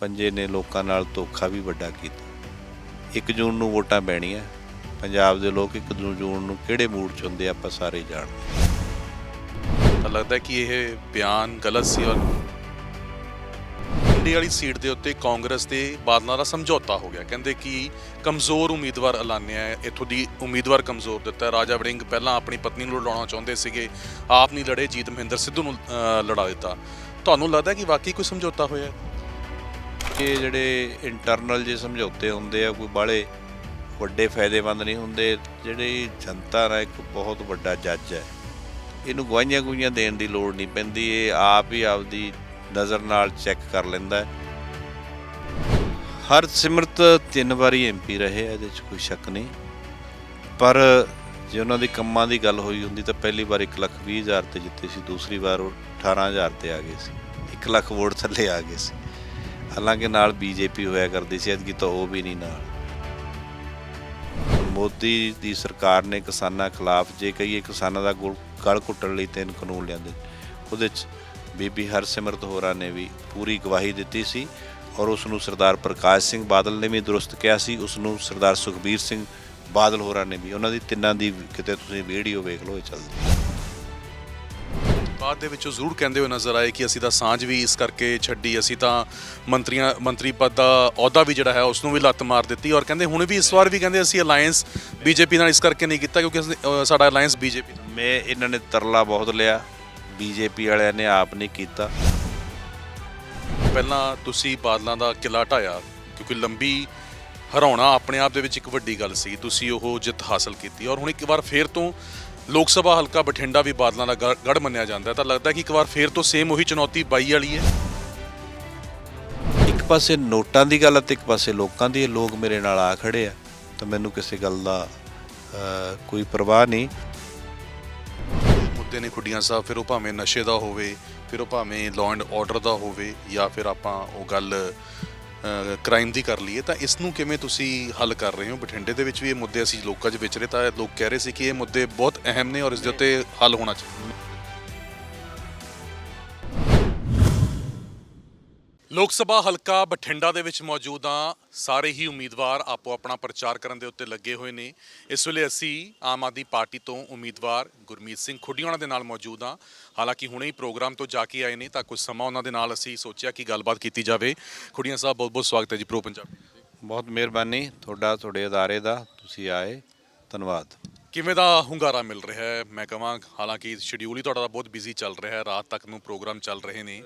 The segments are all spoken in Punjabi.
ਪੰਜੇ ਨੇ ਲੋਕਾਂ ਨਾਲ ਧੋਖਾ ਵੀ ਵੱਡਾ ਕੀਤਾ। 1 ਜੂਨ ਨੂੰ ਵੋਟਾਂ ਪੈਣੀਆਂ, ਪੰਜਾਬ ਦੇ ਲੋਕ 1 ਜੂਨ ਨੂੰ ਕਿਹੜੇ ਮੂਡ 'ਚ ਹੁੰਦੇ ਆਪਾਂ ਸਾਰੇ ਜਾਣਦੇ ਤਾਂ ਲੱਗਦਾ ਕਿ ਇਹ ਬਿਆਨ ਗਲਤ ਸੀ ਔਰ ਇੰਡੀ ਵਾਲੀ ਸੀਟ ਦੇ ਉੱਤੇ ਕਾਂਗਰਸ ਦੇ ਬਾਦਲਾਂ ਦਾ ਸਮਝੌਤਾ ਹੋ ਗਿਆ। ਕਹਿੰਦੇ ਕਿ ਕਮਜ਼ੋਰ ਉਮੀਦਵਾਰ ਐਲਾਨਿਆ ਹੈ, ਇੱਥੋਂ ਦੀ ਉਮੀਦਵਾਰ ਕਮਜ਼ੋਰ ਦਿੱਤਾ ਰਾਜਾ ਵੜਿੰਗ ਪਹਿਲਾਂ ਆਪਣੀ ਪਤਨੀ ਨੂੰ ਲੜਾਉਣਾ ਚਾਹੁੰਦੇ ਸੀਗੇ, ਆਪ ਨਹੀਂ ਲੜੇ, ਜੀਤ ਮਹਿੰਦਰ ਸਿੱਧੂ ਨੂੰ ਲੜਾ ਦਿੱਤਾ। ਤੁਹਾਨੂੰ ਲੱਗਦਾ ਕਿ ਵਾਕਈ ਕੋਈ ਸਮਝੌਤਾ ਹੋਇਆ ਇਹ ਜਿਹੜੇ ਇੰਟਰਨਲ ਜੇ ਸਮਝੌਤੇ ਹੁੰਦੇ ਆ ਕੋਈ ਬਾਲੇ ਵੱਡੇ ਫਾਇਦੇਮੰਦ ਨਹੀਂ ਹੁੰਦੇ ਜਿਹੜੀ ਜਨਤਾ ਦਾ ਇੱਕ ਬਹੁਤ ਵੱਡਾ ਜੱਜ ਹੈ। ਇਹਨੂੰ ਗਵਾਹੀਆਂ ਗੁਈਆਂ ਦੇਣ ਦੀ ਲੋੜ ਨਹੀਂ ਪੈਂਦੀ ਇਹ ਆਪ ਹੀ ਆਪਦੀ ਨਜ਼ਰ ਨਾਲ ਚੈੱਕ ਕਰ ਲੈਂਦਾ ਹੈ। ਹਰ ਸਿਮਰਤ ਤਿੰਨ ਵਾਰੀ ਐਮਪੀ ਰਹੇ ਆ, ਇਹਦੇ 'ਚ ਕੋਈ ਸ਼ੱਕ ਨਹੀਂ। ਪਰ ਜੇ ਉਹਨਾਂ ਦੇ ਕੰਮਾਂ ਦੀ ਗੱਲ ਹੋਈ ਹੁੰਦੀ ਤਾਂ ਪਹਿਲੀ ਵਾਰ 1 ਲੱਖ ਵੀਹ ਹਜ਼ਾਰ ਤੇ ਜਿੱਤੇ ਸੀ ਦੂਸਰੀ ਵਾਰ ਉਹ 18000 ਤੇ ਆ ਗਏ ਸੀ। 1 ਲੱਖ ਵੋਟ ਥੱਲੇ ਆ ਗਏ ਸੀ। ਹਾਲਾਂਕਿ ਨਾਲ ਬੀਜੇਪੀ ਹੋਇਆ ਕਰਦੀ ਸੀ, ਐਤਕੀ ਤਾਂ ਉਹ ਵੀ ਨਹੀਂ ਨਾਲ। ਮੋਦੀ ਦੀ ਸਰਕਾਰ ਨੇ ਕਿਸਾਨਾਂ ਖਿਲਾਫ, ਜੇ ਕਹੀਏ ਕਿਸਾਨਾਂ ਦਾ ਗੁਲ- ਗਲ ਘੁੱਟਣ ਲਈ ਤਿੰਨ ਕਾਨੂੰਨ ਲਿਆਂਦੇ। ਉਹਦੇ 'ਚ ਬੀਬੀ ਹਰਸਿਮਰਤ ਹੋਰਾਂ ਨੇ ਵੀ ਪੂਰੀ ਗਵਾਹੀ ਦਿੱਤੀ ਸੀ ਔਰ ਉਸ ਨੂੰ ਸਰਦਾਰ ਪ੍ਰਕਾਸ਼ ਸਿੰਘ ਬਾਦਲ ਨੇ ਵੀ ਦਰੁਸਤ ਕਿਹਾ ਸੀ ਉਸ ਨੂੰ ਸਰਦਾਰ ਸੁਖਬੀਰ ਸਿੰਘ ਬਾਦਲ ਹੋਰਾਂ ਨੇ ਵੀ। ਉਹਨਾਂ ਦੀ ਤਿੰਨਾਂ ਦੀ ਕਿਤੇ ਤੁਸੀਂ ਵੀਡੀਓ ਵੇਖ ਲਓ, ਇਹ ਚੱਲਦੀ। ਬਾਅਦ ਦੇ ਵਿੱਚ ਉਹ ਜ਼ਰੂਰ ਕਹਿੰਦੇ ਹੋਏ ਨਜ਼ਰ ਆਏ ਕਿ ਅਸੀਂ ਤਾਂ ਸਾਂਝ ਵੀ ਇਸ ਕਰਕੇ ਛੱਡੀ ਅਸੀਂ ਤਾਂ ਮੰਤਰੀਆਂ ਮੰਤਰੀ ਪਦ ਦਾ ਅਹੁਦਾ ਵੀ ਜਿਹੜਾ ਹੈ ਉਸ ਨੂੰ ਵੀ ਲੱਤ ਮਾਰ ਦਿੱਤੀ ਔਰ ਕਹਿੰਦੇ ਹੁਣ ਵੀ ਇਸ ਵਾਰ ਵੀ ਕਹਿੰਦੇ ਅਸੀਂ ਅਲਾਈਅੰਸ ਬੀਜੇਪੀ ਨਾਲ ਇਸ ਕਰਕੇ ਨਹੀਂ ਕੀਤਾ ਕਿਉਂਕਿ ਅਸੀਂ- ਸਾਡਾ ਅਲਾਈਅੰਸ ਬੀਜੇਪੀ ਨਾਲ। ਮੈਂ ਇਹਨਾਂ ਨੇ ਤਰਲਾ ਬਹੁਤ ਲਿਆ ਬੀਜੇਪੀ ਵਾਲਿਆਂ ਨੇ ਆਪ ਨਹੀਂ ਕੀਤਾ। ਪਹਿਲਾਂ ਤੁਸੀਂ ਬਾਦਲਾਂ ਦਾ ਕਿਲਾ ਢਾਇਆ ਕਿਉਂਕਿ ਲੰਬੀ ਹਰਾਉਣਾ ਆਪਣੇ ਆਪ ਦੇ ਵਿੱਚ ਇੱਕ ਵੱਡੀ ਗੱਲ ਸੀ ਤੁਸੀਂ ਉਹ ਜਿੱਤ ਹਾਸਲ ਕੀਤੀ ਔਰ ਹੁਣ ਇੱਕ ਵਾਰ ਫੇਰ ਤੋਂ ਲੋਕ ਸਭਾ ਹਲਕਾ ਬਠਿੰਡਾ ਵੀ ਬਾਦਲਾਂ ਦਾ ਗੜ- ਮੰਨਿਆ ਜਾਂਦਾ ਹੈ। ਤਾਂ ਲੱਗਦਾ ਕਿ ਇੱਕ ਵਾਰ ਫੇਰ ਤੋਂ ਸੇਮ ਉਹੀ ਚੁਣੌਤੀ ਬਾਈ ਵਾਲੀ ਹੈ। ਇੱਕ ਪਾਸੇ ਨੋਟਾਂ ਦੀ ਗੱਲ ਹੈ ਤੇ ਇੱਕ ਪਾਸੇ ਲੋਕਾਂ ਦੀ ਇਹ ਲੋਕ ਮੇਰੇ ਨਾਲ ਆ ਖੜੇ ਆ ਤਾਂ ਮੈਨੂੰ ਕਿਸੇ ਗੱਲ ਦਾ ਕੋਈ ਪਰਵਾਹ ਨਹੀਂ। ਮੁੱਦੇ ਨੇ ਖੁੱਡੀਆਂ ਸਾਹਿਬ ਫਿਰ ਉਹ ਭਾਵੇਂ ਨਸ਼ੇ ਦਾ ਹੋਵੇ ਫਿਰ ਉਹ ਭਾਵੇਂ ਲਾਅ ਐਂਡ ਆਰਡਰ ਦਾ ਹੋਵੇ ਜਾਂ ਫਿਰ ਆਪਾਂ ਉਹ ਗੱਲ ਕ੍ਰਾਈਮ ਦੀ ਕਰ ਲਈਏ, ਤਾਂ ਇਸ ਨੂੰ ਕਿਵੇਂ ਤੁਸੀਂ ਹੱਲ ਕਰ ਰਹੇ ਹੋ? ਬਠਿੰਡੇ ਦੇ ਵਿੱਚ ਵੀ ਇਹ ਮੁੱਦੇ ਅਸੀਂ ਲੋਕਾਂ 'ਚ ਵਿਚਰੇ ਤਾਂ ਲੋਕ ਕਹਿ ਰਹੇ ਸੀ ਕਿ ਇਹ ਮੁੱਦੇ ਬਹੁਤ ਅਹਿਮ ਨੇ ਔਰ ਇਸ ਦੇ ਉੱਤੇ ਹੱਲ ਹੋਣਾ ਚਾਹੀਦਾ। ਲੋਕ ਸਭਾ ਹਲਕਾ ਬਠਿੰਡਾ ਦੇ ਵਿੱਚ ਮੌਜੂਦ ਹਾਂ। ਸਾਰੇ ਹੀ ਉਮੀਦਵਾਰ ਆਪੋ ਆਪਣਾ ਪ੍ਰਚਾਰ ਕਰਨ ਦੇ ਉੱਤੇ ਲੱਗੇ ਹੋਏ ਨੇ। ਇਸ ਵੇਲੇ ਅਸੀਂ ਆਮ ਆਦਮੀ ਪਾਰਟੀ ਤੋਂ ਉਮੀਦਵਾਰ ਗੁਰਮੀਤ ਸਿੰਘ ਖੁੱਡੀਆਣਾ ਦੇ ਨਾਲ ਮੌਜੂਦ ਹਾਂ। ਹਾਲਾਂਕਿ ਹੁਣੇ ਹੀ ਪ੍ਰੋਗਰਾਮ ਤੋਂ ਜਾ ਕੇ ਆਏ ਨੇ ਤਾਂ ਕੁਝ ਸਮਾਂ ਉਹਨਾਂ ਦੇ ਨਾਲ ਅਸੀਂ ਸੋਚਿਆ ਕਿ ਗੱਲਬਾਤ ਕੀਤੀ ਜਾਵੇ। ਖੁੱਡੀਆਂ ਸਾਹਿਬ, ਬਹੁਤ ਬਹੁਤ ਸਵਾਗਤ ਹੈ ਜੀ ਪ੍ਰੋ ਪੰਜਾਬ ਬਹੁਤ ਮਿਹਰਬਾਨੀ। ਤੁਹਾਡਾ, ਤੁਹਾਡੇ ਅਦਾਰੇ ਦਾ ਤੁਸੀਂ ਆਏ। ਧੰਨਵਾਦ। ਕਿਵੇਂ ਦਾ ਹੁੰਗਾਰਾ ਮਿਲ ਰਿਹਾ ਹੈ? ਮੈਂ ਕਹਾਂ, ਹਾਲਾਂਕਿ ਸ਼ਡਿਊਲ ਹੀ ਤੁਹਾਡਾ ਬਹੁਤ ਬਿਜ਼ੀ ਚੱਲ ਰਿਹਾ ਹੈ। ਰਾਤ ਤੱਕ ਨੂੰ ਪ੍ਰੋਗਰਾਮ ਚੱਲ ਰਹੇ ਨੇ।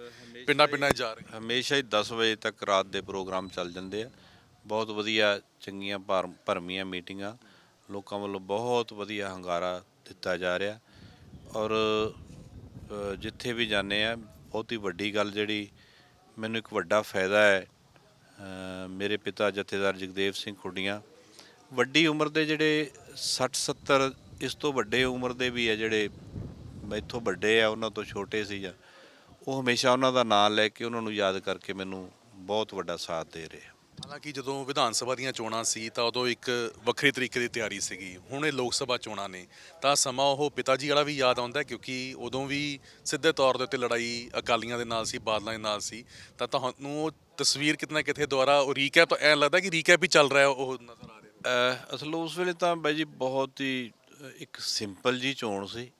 ਪਿੰਡਾਂ ਪਿੰਡਾਂ ਜਾ ਰਹੇ ਹਮੇਸ਼ਾ ਹੀ 10 ਵਜੇ ਤੱਕ ਰਾਤ ਦੇ ਪ੍ਰੋਗਰਾਮ ਚੱਲ ਜਾਂਦੇ ਆ। ਬਹੁਤ ਵਧੀਆ ਚੰਗੀਆਂ ਭਰ- ਭਰਮੀਆਂ ਮੀਟਿੰਗਾਂ। ਲੋਕਾਂ ਵੱਲੋਂ ਬਹੁਤ ਵਧੀਆ ਹੰਗਾਰਾ ਦਿੱਤਾ ਜਾ ਰਿਹਾ। ਔਰ ਜਿੱਥੇ ਵੀ ਜਾਂਦੇ ਆ, ਬਹੁਤ ਹੀ ਵੱਡੀ ਗੱਲ ਜਿਹੜੀ ਮੈਨੂੰ ਇੱਕ ਵੱਡਾ ਫਾਇਦਾ ਹੈ ਮੇਰੇ ਪਿਤਾ ਜਥੇਦਾਰ ਜਗਦੇਵ ਸਿੰਘ ਖੁੱਡੀਆਂ ਵੱਡੀ ਉਮਰ ਦੇ ਜਿਹੜੇ 60 70 ਇਸ ਤੋਂ ਵੱਡੇ ਉਮਰ ਦੇ ਵੀ ਆ ਜਿਹੜੇ ਮੈਥੋਂ ਵੱਡੇ ਆ, ਉਹਨਾਂ ਤੋਂ ਛੋਟੇ ਸੀ ਜਾਂ, ਉਹ ਹਮੇਸ਼ਾ ਉਹਨਾਂ ਦਾ ਨਾਮ ਲੈ ਕੇ ਉਹਨਾਂ ਨੂੰ ਯਾਦ ਕਰਕੇ ਮੈਨੂੰ ਬਹੁਤ ਵੱਡਾ ਸਾਥ ਦੇ ਰਹੇ ਆ। ਹਾਲਾਂਕਿ ਜਦੋਂ ਵਿਧਾਨ ਸਭਾ ਦੀਆਂ ਚੋਣਾਂ ਸੀ ਤਾਂ ਉਦੋਂ ਇੱਕ ਵੱਖਰੇ ਤਰੀਕੇ ਦੀ ਤਿਆਰੀ ਸੀਗੀ। ਹੁਣ ਇਹ ਲੋਕ ਸਭਾ ਚੋਣਾਂ ਨੇ, ਤਾਂ ਸਮਾਂ ਉਹ ਪਿਤਾ ਜੀ ਵਾਲਾ ਵੀ ਯਾਦ ਆਉਂਦਾ ਕਿਉਂਕਿ ਉਦੋਂ ਵੀ ਸਿੱਧੇ ਤੌਰ ਦੇ ਉੱਤੇ ਲੜਾਈ ਅਕਾਲੀਆਂ ਦੇ ਨਾਲ ਸੀ, ਬਾਦਲਾਂ ਦੇ ਨਾਲ ਸੀ। ਤਾਂ ਤੁਹਾਨੂੰ ਉਹ ਤਸਵੀਰ ਕਿਤਨਾ ਕਿਥੇ ਦੁਆਰਾ ਉਹ ਰੀਕੈਪ ਤਾਂ ਐਂ ਲੱਗਦਾ ਕਿ ਰੀਕੈਪ ਹੀ ਚੱਲ ਰਿਹਾ ਉਹ ਨਜ਼ਰ ਆ ਰਿਹਾ ਅਸਲ ਉਸ ਵੇਲੇ ਤਾਂ ਬਾਈ ਜੀ ਬਹੁਤ ਹੀ ਇੱਕ ਸਿੰਪਲ ਜੀ ਚੋਣ ਸੀ।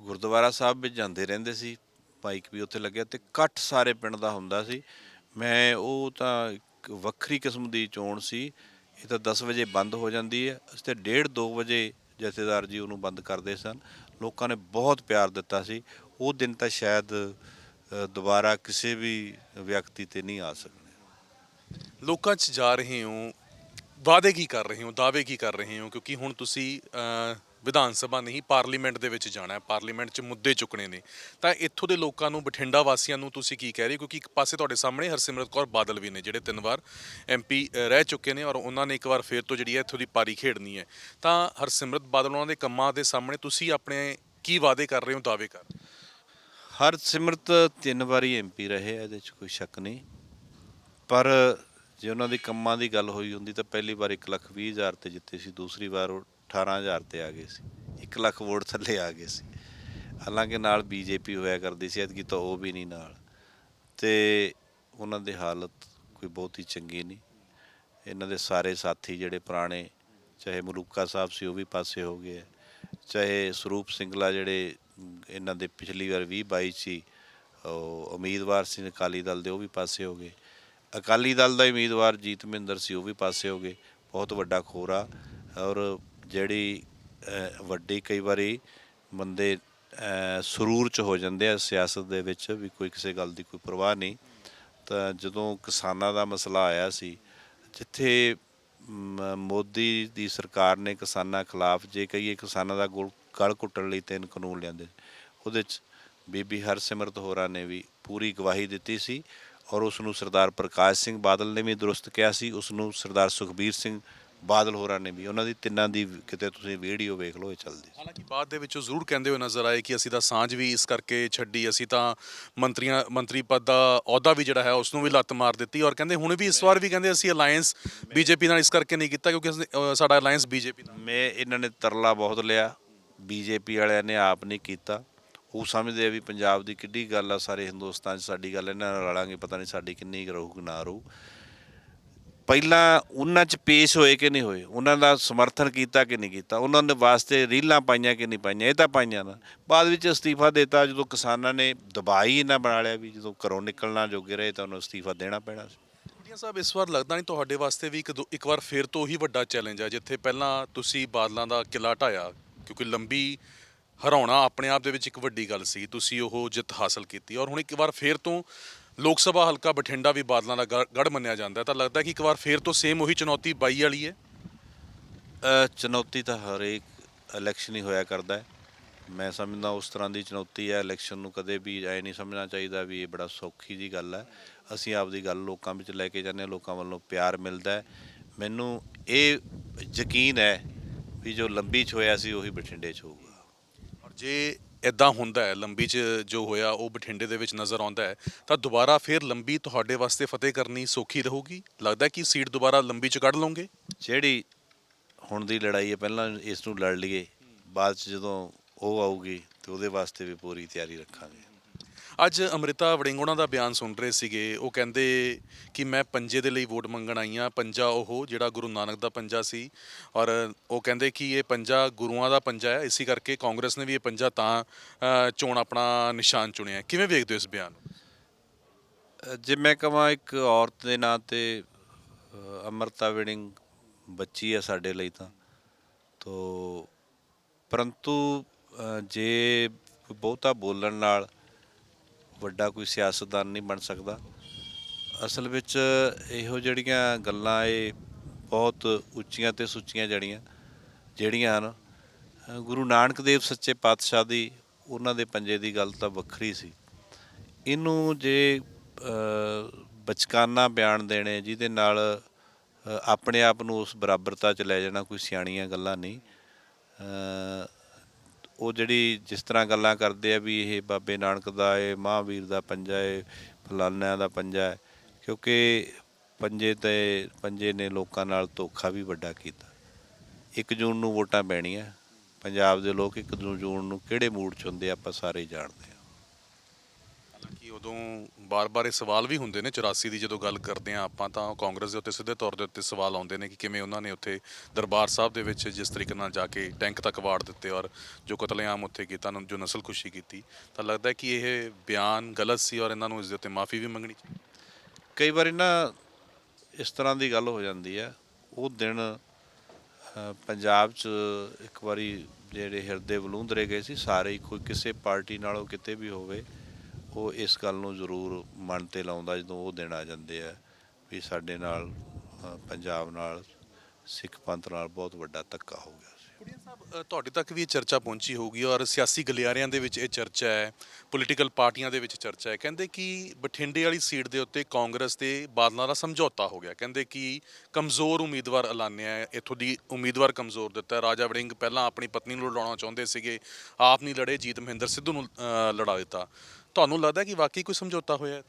ਗੁਰਦੁਆਰਾ ਸਾਹਿਬ ਵਿੱਚ ਜਾਂਦੇ ਰਹਿੰਦੇ ਸੀ ਬਾਈਕ ਵੀ ਉੱਥੇ ਲੱਗਿਆ ਤੇ ਇਕੱਠ ਸਾਰੇ ਪਿੰਡ ਦਾ ਹੁੰਦਾ ਸੀ। ਮੈਂ, ਉਹ ਤਾਂ ਇੱਕ ਵੱਖਰੀ ਕਿਸਮ ਦੀ ਚੋਣ ਸੀ। ਇਹ ਤਾਂ 10 ਵਜੇ ਬੰਦ ਹੋ ਜਾਂਦੀ ਹੈ, ਅਸੀਂ ਤੇ 1:30 2 ਵਜੇ ਜਥੇਦਾਰ ਜੀ ਉਹਨੂੰ ਬੰਦ ਕਰਦੇ ਸਨ। ਲੋਕਾਂ ਨੇ ਬਹੁਤ ਪਿਆਰ ਦਿੱਤਾ ਸੀ। ਉਹ ਦਿਨ ਤਾਂ ਸ਼ਾਇਦ ਦੁਬਾਰਾ ਕਿਸੇ ਵੀ ਵਿਅਕਤੀ ਤੇ ਨਹੀਂ ਆ ਸਕਣੇ ਲੋਕਾਂ 'ਚ ਜਾ ਰਹੇ ਹੋ ਵਾਅਦੇ ਕੀ ਕਰ ਰਹੇ ਹੋ ਦਾਅਵੇ ਕੀ ਕਰ ਰਹੇ ਹੋ? ਕਿਉਂਕਿ ਹੁਣ ਤੁਸੀਂ ਵਿਧਾਨ ਸਭਾ ਨਹੀਂ ਪਾਰਲੀਮੈਂਟ ਦੇ ਵਿੱਚ ਜਾਣਾ ਹੈ। ਪਾਰਲੀਮੈਂਟ 'ਚ ਮੁੱਦੇ ਚੁੱਕਣੇ ਨੇ। ਤਾਂ ਇੱਥੋਂ ਦੇ ਲੋਕਾਂ ਨੂੰ ਬਠਿੰਡਾ ਵਾਸੀਆਂ ਨੂੰ ਤੁਸੀਂ ਕੀ ਕਹਿ ਰਹੇ ਹੋ? ਕਿਉਂਕਿ ਇੱਕ ਪਾਸੇ ਤੁਹਾਡੇ ਸਾਹਮਣੇ ਹਰਸਿਮਰਤ ਕੌਰ ਬਾਦਲ ਵੀ ਨੇ ਜਿਹੜੇ ਤਿੰਨ ਵਾਰ ਐਮਪੀ ਰਹਿ ਚੁੱਕੇ ਨੇ ਔਰ ਉਹਨਾਂ ਨੇ ਇੱਕ ਵਾਰ ਫੇਰ ਤੋਂ ਜਿਹੜੀ ਹੈ ਇੱਥੋਂ ਦੀ ਪਾਰੀ ਖੇਡਣੀ ਹੈ। ਤਾਂ ਹਰਸਿਮਰਤ ਬਾਦਲ ਉਹਨਾਂ ਦੇ ਕੰਮਾਂ ਦੇ ਸਾਹਮਣੇ ਤੁਸੀਂ ਆਪਣੇ ਕੀ ਵਾਅਦੇ ਕਰ ਰਹੇ ਹੋ ਦਾਅਵੇ ਕਰ? ਹਰਸਿਮਰਤ ਤਿੰਨ ਵਾਰੀ ਐਮਪੀ ਰਹੇ ਆ, ਇਹਦੇ 'ਚ ਕੋਈ ਸ਼ੱਕ ਨਹੀਂ। ਪਰ ਜੇ ਉਹਨਾਂ ਦੀ ਕੰਮਾਂ ਦੀ ਗੱਲ ਹੋਈ ਹੁੰਦੀ ਤਾਂ ਪਹਿਲੀ ਵਾਰ 1 ਲੱਖ ਵੀਹ ਹਜ਼ਾਰ ਤੇ ਜਿੱਤੇ ਸੀ, ਦੂਸਰੀ ਵਾਰ ਉਹ 18000 ਤੇ ਆ ਗਏ ਸੀ। 1 ਲੱਖ ਵੋਟ ਥੱਲੇ ਆ ਗਏ ਸੀ। ਹਾਲਾਂਕਿ ਨਾਲ ਬੀਜੇਪੀ ਹੋਇਆ ਕਰਦੀ ਸੀ, ਐਤਕੀ ਤਾਂ ਉਹ ਵੀ ਨਹੀਂ ਨਾਲ। ਤੇ ਉਹਨਾਂ ਦੀ ਹਾਲਤ ਕੋਈ ਬਹੁਤ ਹੀ ਚੰਗੀ ਨਹੀਂ। ਇਹਨਾਂ ਦੇ ਸਾਰੇ ਸਾਥੀ ਜਿਹੜੇ ਪੁਰਾਣੇ, ਚਾਹੇ ਮਲੂਕਾ ਸਾਹਿਬ ਸੀ, ਉਹ ਵੀ ਪਾਸੇ ਹੋ ਗਏ ਚਾਹੇ ਸਰੂਪ ਸਿੰਘਲਾ ਜਿਹੜੇ ਇਹਨਾਂ ਦੇ ਪਿਛਲੀ ਵਾਰ 20 22 ਸੀ, ਉਹ ਉਮੀਦਵਾਰ ਸੀ ਅਕਾਲੀ ਦਲ ਦੇ, ਉਹ ਵੀ ਪਾਸੇ ਹੋ ਗਏ। ਅਕਾਲੀ ਦਲ ਦਾ ਉਮੀਦਵਾਰ ਜੀਤ ਮਹਿੰਦਰ ਸੀ, ਉਹ ਵੀ ਪਾਸੇ ਹੋ ਗਏ। ਬਹੁਤ ਵੱਡਾ ਖੋਰਾ ਔਰ ਜਿਹੜੀ ਵੱਡੀ ਕਈ ਵਾਰੀ ਬੰਦੇ ਸਰੂਰ ਚ ਹੋ ਜਾਂਦੇ ਆ, ਸਿਆਸਤ ਦੇ ਵਿੱਚ ਵੀ ਕੋਈ ਕਿਸੇ ਗੱਲ ਦੀ ਕੋਈ ਪਰਵਾਹ ਨਹੀਂ। ਤਾਂ ਜਦੋਂ ਕਿਸਾਨਾਂ ਦਾ ਮਸਲਾ ਆਇਆ ਸੀ, ਜਿੱਥੇ ਮੋਦੀ ਦੀ ਸਰਕਾਰ ਨੇ ਕਿਸਾਨਾਂ ਖਿਲਾਫ, ਜੇ ਕਹੀਏ ਕਿਸਾਨਾਂ ਦਾ ਗੁਲ- ਗਲ ਘੁੱਟਣ ਲਈ ਤਿੰਨ ਕਾਨੂੰਨ ਲਿਆਂਦੇ, ਉਹਦੇ ਚ ਬੀਬੀ ਹਰਸਿਮਰਤ ਹੋਰਾਂ ਨੇ ਵੀ ਪੂਰੀ ਗਵਾਹੀ ਦਿੱਤੀ ਸੀ। ਔਰ ਉਸ ਨੂੰ ਸਰਦਾਰ ਪ੍ਰਕਾਸ਼ ਸਿੰਘ ਬਾਦਲ ਨੇ ਵੀ ਦਰੁਸਤ ਕਿਹਾ ਸੀ ਉਸ ਨੂੰ ਸਰਦਾਰ ਸੁਖਬੀਰ ਸਿੰਘ ਬਾਦਲ ਹੋਰਾਂ ਨੇ ਵੀ ਉਹਨਾਂ ਦੀ ਤਿੰਨਾਂ ਦੀ ਕਿਤੇ ਤੁਸੀਂ ਵੀਡੀਓ ਵੇਖ ਲਓ ਇਹ ਚੱਲਦੀ। ਹਾਲਾਂਕਿ ਬਾਅਦ ਦੇ ਵਿੱਚ ਉਹ ਜ਼ਰੂਰ ਕਹਿੰਦੇ ਹੋਏ ਨਜ਼ਰ ਆਏ ਕਿ ਅਸੀਂ ਤਾਂ ਸਾਂਝ ਵੀ ਇਸ ਕਰਕੇ ਛੱਡੀ ਅਸੀਂ ਤਾਂ ਮੰਤਰੀਆਂ ਮੰਤਰੀ ਪਦ ਦਾ ਅਹੁਦਾ ਵੀ ਜਿਹੜਾ ਹੈ ਉਸ ਨੂੰ ਵੀ ਲੱਤ ਮਾਰ ਦਿੱਤੀ ਔਰ ਕਹਿੰਦੇ ਹੁਣ ਵੀ ਇਸ ਵਾਰ ਵੀ ਕਹਿੰਦੇ ਅਸੀਂ ਅਲਾਈਅੰਸ ਬੀਜੇਪੀ ਨਾਲ ਇਸ ਕਰਕੇ ਨਹੀਂ ਕੀਤਾ ਕਿਉਂਕਿ ਸਾਡਾ ਅਲਾਈਅੰਸ ਬੀਜੇਪੀ ਨਾਲ ਮੈਂ ਇਹਨਾਂ ਨੇ ਤਰਲਾ ਬਹੁਤ ਲਿਆ ਬੀਜੇਪੀ ਵਾਲਿਆਂ ਨੇ ਆਪ ਨਹੀਂ ਕੀਤਾ ਉਹ ਸਮਝਦੇ ਆ ਵੀ ਪੰਜਾਬ ਦੀ ਕਿੱਡੀ ਗੱਲ ਆ, ਸਾਰੇ ਹਿੰਦੁਸਤਾਨ 'ਚ ਸਾਡੀ ਗੱਲ ਇਹਨਾਂ ਨਾਲ ਰਲਾਂਗੇ, ਪਤਾ ਨਹੀਂ ਸਾਡੀ ਕਿੰਨੀ ਕੁ ਰਹੂ ਕਿ ਨਾ ਰਹੂ। ਪਹਿਲਾਂ ਉਹਨਾਂ 'ਚ ਪੇਸ਼ ਹੋਏ ਕਿ ਨਹੀਂ ਹੋਏ? ਉਹਨਾਂ ਦਾ ਸਮਰਥਨ ਕੀਤਾ ਕਿ ਨਹੀਂ ਕੀਤਾ? ਉਹਨਾਂ ਦੇ ਵਾਸਤੇ ਰੀਲਾਂ ਪਾਈਆਂ ਕਿ ਨਹੀਂ ਪਾਈਆਂ? ਇਹ ਤਾਂ ਪਾਈਆਂ ਨਾ। ਬਾਅਦ ਵਿੱਚ ਅਸਤੀਫਾ ਦਿੱਤਾ, ਜਦੋਂ ਕਿਸਾਨਾਂ ਨੇ ਦਬਾਈ ਇਹਨਾਂ ਬਣਾ ਲਿਆ ਵੀ ਜਦੋਂ ਘਰੋਂ ਨਿਕਲਣਾ ਜੋਗੇ ਰਹੇ, ਤਾਂ ਉਹਨੂੰ ਅਸਤੀਫਾ ਦੇਣਾ ਪੈਣਾ ਸੀ। ਕੁੜੀਆਂ ਸਾਹਿਬ, ਇਸ ਵਾਰ ਲੱਗਦਾ ਨਹੀਂ ਤੁਹਾਡੇ ਵਾਸਤੇ ਵੀ ਇੱਕ ਦੋ- ਇੱਕ ਵਾਰ ਫੇਰ ਤੋਂ ਹੀ ਵੱਡਾ ਚੈਲੰਜ ਆ, ਜਿੱਥੇ ਪਹਿਲਾਂ ਤੁਸੀਂ ਬਾਦਲਾਂ ਦਾ ਕਿਲਾ ਢਾਇਆ, ਕਿਉਂਕਿ ਲੰਬੀ ਹਰਾਉਣਾ ਆਪਣੇ ਆਪ ਦੇ ਵਿੱਚ ਇੱਕ ਵੱਡੀ ਗੱਲ ਸੀ। ਤੁਸੀਂ ਉਹ ਜਿੱਤ ਹਾਸਲ ਕੀਤੀ। ਔਰ ਹੁਣ ਇੱਕ ਵਾਰ ਫੇਰ ਤੋਂ ਲੋਕ ਸਭਾ ਹਲਕਾ ਬਠਿੰਡਾ ਵੀ ਬਾਦਲਾਂ ਦਾ ਗੜ ਮੰਨਿਆ ਜਾਂਦਾ ਤਾਂ ਲੱਗਦਾ ਕਿ ਇੱਕ ਵਾਰ ਫੇਰ ਤੋਂ ਸੇਮ ਉਹੀ ਚੁਣੌਤੀ ਬਾਈ ਵਾਲੀ ਹੈ? ਚੁਣੌਤੀ ਤਾਂ ਹਰੇਕ ਇਲੈਕਸ਼ਨ ਹੀ ਹੋਇਆ ਕਰਦਾ ਹੈ। ਮੈਂ ਸਮਝਦਾ ਉਸ ਤਰ੍ਹਾਂ ਦੀ ਚੁਣੌਤੀ ਹੈ। ਇਲੈਕਸ਼ਨ ਨੂੰ ਕਦੇ ਵੀ ਐ ਨਹੀਂ ਸਮਝਣਾ ਚਾਹੀਦਾ ਵੀ ਇਹ ਬੜਾ ਸੌਖੀ ਜੀ ਗੱਲ ਹੈ। ਅਸੀਂ ਆਪਦੀ ਗੱਲ ਲੋਕਾਂ ਵਿੱਚ ਲੈ ਕੇ ਜਾਂਦੇ ਹਾਂ। ਲੋਕਾਂ ਵੱਲੋਂ ਪਿਆਰ ਮਿਲਦਾ ਹੈ। ਮੈਨੂੰ ਇਹ ਯਕੀਨ ਹੈ ਵੀ ਜੋ ਲੰਬੀ ਚ ਹੋਇਆ ਸੀ, ਉਹੀ ਬਠਿੰਡੇ ਚ ਹੋਊਗਾ। ਜੇ ਇਦਾਂ ਹੁੰਦਾ ਹੈ, ਲੰਬੀ ਚ ਜੋ ਹੋਇਆ, ਉਹ ਬਠਿੰਡੇ ਦੇ ਵਿੱਚ ਨਜ਼ਰ ਆਉਂਦਾ ਹੈ, ਤਾਂ ਦੁਬਾਰਾ ਫਿਰ ਲੰਬੀ ਤੁਹਾਡੇ ਵਾਸਤੇ ਫਤਿਹ ਕਰਨੀ ਸੌਖੀ ਰਹੂਗੀ? ਲੱਗਦਾ ਕਿ ਸੀਟ ਦੁਬਾਰਾ ਲੰਬੀ ਚ ਕੱਢ ਲਓਗੇ? ਜਿਹੜੀ ਹੁਣ ਦੀ ਲੜਾਈ ਹੈ, ਪਹਿਲਾਂ ਇਸ ਨੂੰ ਲੜ ਲਈਏ, ਬਾਅਦ ਚ ਜਦੋਂ ਉਹ ਆਊਗੀ, ਤੇ ਉਹਦੇ ਵਾਸਤੇ ਵੀ ਪੂਰੀ ਤਿਆਰੀ ਰੱਖਾਂਗੇ। ਅੱਜ ਅਮ੍ਰਿਤਾ ਵੜਿੰਗੋਣਾ ਦਾ ਬਿਆਨ ਸੁਣ ਰਹੇ ਸੀਗੇ। ਉਹ ਕਹਿੰਦੇ ਕਿ ਮੈਂ ਪੰਜੇ ਦੇ ਲਈ ਵੋਟ ਮੰਗਣ ਆਈ ਹਾਂ। ਪੰਜਾ ਉਹ ਜਿਹੜਾ ਗੁਰੂ ਨਾਨਕ ਦਾ ਪੰਜਾ ਸੀ। ਔਰ ਉਹ ਕਹਿੰਦੇ ਕਿ ਇਹ ਪੰਜਾ ਗੁਰੂਆਂ ਦਾ ਪੰਜਾ ਹੈ। ਇਸੇ ਕਰਕੇ ਕਾਂਗਰਸ ਨੇ ਵੀ ਇਹ ਪੰਜਾ ਤਾਂ ਅ, ਚੋਣ ਆਪਣਾ ਨਿਸ਼ਾਨ ਚੁਣਿਆ ਕਿਵੇਂ ਵੇਖਦੇ ਹੋ ਇਸ ਬਿਆਨ ਨੂੰ? ਜੇ ਮੈਂ ਕਹਾਂ ਇੱਕ ਔਰਤ ਦੇ ਨਾਂ ਤੇ ਅ, ਅਮਰਤਾ ਵਿੜਿੰਗ ਬੱਚੀ ਹੈ ਸਾਡੇ ਲਈ ਤਾਂ ਤੋ ਪਰੰਤੂ ਅ, ਜੇ ਬਹੁਤਾ ਬੋਲਣ ਨਾਲ ਵੱਡਾ ਕੋਈ ਸਿਆਸਤਦਾਨ ਨਹੀਂ ਬਣ ਸਕਦਾ। ਅਸਲ ਵਿੱਚ ਇਹੋ ਜਿਹੜੀਆਂ ਗੱਲਾਂ ਇਹ ਬਹੁਤ ਉੱਚੀਆਂ ਤੇ ਸੁੱਚੀਆਂ ਜੜੀਆਂ, ਜਿਹੜੀਆਂ ਹਨ, ਗੁਰੂ ਨਾਨਕ ਦੇਵ ਸੱਚੇ ਪਾਤਸ਼ਾਹ ਦੀ ਉਹਨਾਂ ਦੇ ਪੰਜੇ ਦੀ ਗੱਲ ਤਾਂ ਵੱਖਰੀ ਸੀ। ਇਹਨੂੰ ਜੇ ਬਚਕਾਨਾ ਬਿਆਨ ਦੇਣੇ, ਜਿਹਦੇ ਨਾਲ ਆਪਣੇ ਆਪ ਨੂੰ ਉਸ ਬਰਾਬਰਤਾ 'ਚ ਲੈ ਜਾਣਾ ਕੋਈ ਸਿਆਣੀਆਂ ਗੱਲਾਂ ਨਹੀਂ। ਉਹ ਜਿਹੜੀ ਜਿਸ ਤਰ੍ਹਾਂ ਗੱਲਾਂ ਕਰਦੇ ਆ ਵੀ ਇਹ ਬਾਬੇ ਨਾਨਕ ਦਾ ਏ ਮਹਾਂਵੀਰ ਦਾ ਪੰਜਾ ਏ ਫਲਾਨਿਆਂ ਦਾ ਪੰਜਾ ਹੈ ਕਿਉਂਕਿ ਪੰਜੇ ਤੇ ਪੰਜੇ ਨੇ ਲੋਕਾਂ ਨਾਲ ਧੋਖਾ ਵੀ ਵੱਡਾ ਕੀਤਾ। 1 ਜੂਨ ਨੂੰ ਵੋਟਾਂ ਪੈਣੀਆਂ ਪੰਜਾਬ ਦੇ ਲੋਕ 1 ਜੂਨ ਨੂੰ ਕਿਹੜੇ ਮੂਡ 'ਚ ਹੁੰਦੇ ਆ, ਆਪਾਂ ਸਾਰੇ ਜਾਣਦੇ ਹਾਂ ਉਦੋਂ ਬਾਰ-ਬਾਰ ਇਹ ਸਵਾਲ ਵੀ ਹੁੰਦੇ ਨੇ 84 ਦੀ ਜਦੋਂ ਗੱਲ ਕਰਦੇ ਆ ਆਪਾਂ, ਤਾਂ ਕਾਂਗਰਸ ਦੇ ਉੱਤੇ ਸਿੱਧੇ ਤੌਰ ਦੇ ਉੱਤੇ ਸਵਾਲ ਆਉਂਦੇ ਨੇ ਕਿ ਕਿਵੇਂ ਉਹਨਾਂ ਨੇ ਉੱਥੇ ਦਰਬਾਰ ਸਾਹਿਬ ਦੇ ਵਿੱਚ ਜਿਸ ਤਰੀਕੇ ਨਾਲ ਜਾ ਕੇ ਟੈਂਕ ਤੱਕ ਵਾੜ ਦਿੱਤੇ ਔਰ ਜੋ ਕਤਲੇਆਮ ਉੱਥੇ ਕੀਤਾ ਨੂੰ ਜੋ ਨਸਲਕੁਸ਼ੀ ਕੀਤੀ, ਤਾਂ ਲੱਗਦਾ ਕਿ ਇਹ ਬਿਆਨ ਗਲਤ ਸੀ ਔਰ ਇਹਨਾਂ ਨੂੰ ਇਸ ਦੇ ਉੱਤੇ ਮਾਫੀ ਵੀ ਮੰਗਣੀ ਚਾਹੀਦੀ। ਕਈ ਵਾਰੀ ਨਾ ਇਸ ਤਰ੍ਹਾਂ ਦੀ ਗੱਲ ਹੋ ਜਾਂਦੀ ਹੈ, ਉਹ ਦਿਨ ਪੰਜਾਬ 'ਚ ਇੱਕ ਵਾਰੀ ਜਿਹੜੇ ਹਿਰਦੇ ਬਲੂੰਦਰੇ ਗਏ ਸੀ, ਸਾਰੇ ਹੀ ਕੋਈ ਕਿਸੇ ਪਾਰਟੀ ਨਾਲੋਂ ਕਿਤੇ ਵੀ ਹੋਵੇ ਉਹ ਇਸ ਗੱਲ ਨੂੰ ਜ਼ਰੂਰ ਮਨ ਤੇ ਲਾਉਂਦਾ ਜਦੋਂ ਉਹ ਦਿਨ ਆ ਜਾਂਦੇ ਆ ਵੀ ਸਾਡੇ ਨਾਲ ਪੰਜਾਬ ਨਾਲ, ਸਿੱਖ ਪੰਥ ਨਾਲ ਬਹੁਤ ਵੱਡਾ ਧੱਕਾ ਹੋ ਗਿਆ ਸੀ। ਕੁੜੀਆ ਸਾਹਿਬ ਤੁਹਾਡੇ ਤੱਕ ਵੀ ਇਹ ਚਰਚਾ ਪਹੁੰਚੀ ਹੋਊਗੀ ਔਰ ਸਿਆਸੀ ਗਲਿਆਰਿਆਂ ਦੇ ਵਿੱਚ ਇਹ ਚਰਚਾ ਹੈ ਪੋਲੀਟੀਕਲ ਪਾਰਟੀਆਂ ਦੇ ਵਿੱਚ ਚਰਚਾ ਹੈ। ਕਹਿੰਦੇ ਕਿ ਬਠਿੰਡੇ ਵਾਲੀ ਸੀਟ ਦੇ ਉੱਤੇ ਕਾਂਗਰਸ ਤੇ ਬਾਦਲਾਂ ਦਾ ਸਮਝੌਤਾ ਹੋ ਗਿਆ। ਕਹਿੰਦੇ ਕਿ ਕਮਜ਼ੋਰ ਉਮੀਦਵਾਰ ਐਲਾਨਿਆ ਇੱਥੋਂ ਦੀ ਉਮੀਦਵਾਰ ਕਮਜ਼ੋਰ ਦਿੱਤਾ ਰਾਜਾ ਵੜਿੰਗ ਪਹਿਲਾਂ ਆਪਣੀ ਪਤਨੀ ਨੂੰ ਲੜਾਉਣਾ ਚਾਹੁੰਦੇ ਸੀਗੇ, ਆਪ ਨਹੀਂ ਲੜੇ, ਜੀਤ ਮਹਿੰਦਰ ਸਿੱਧੂ ਨੂੰ ਲੜਾ ਦਿੱਤਾ। ਤੁਹਾਨੂੰ ਲੱਗਦਾ ਕਿ ਵਾਕਈ ਕੋਈ ਸਮਝੌਤਾ ਹੋਇਆ ਹੈ?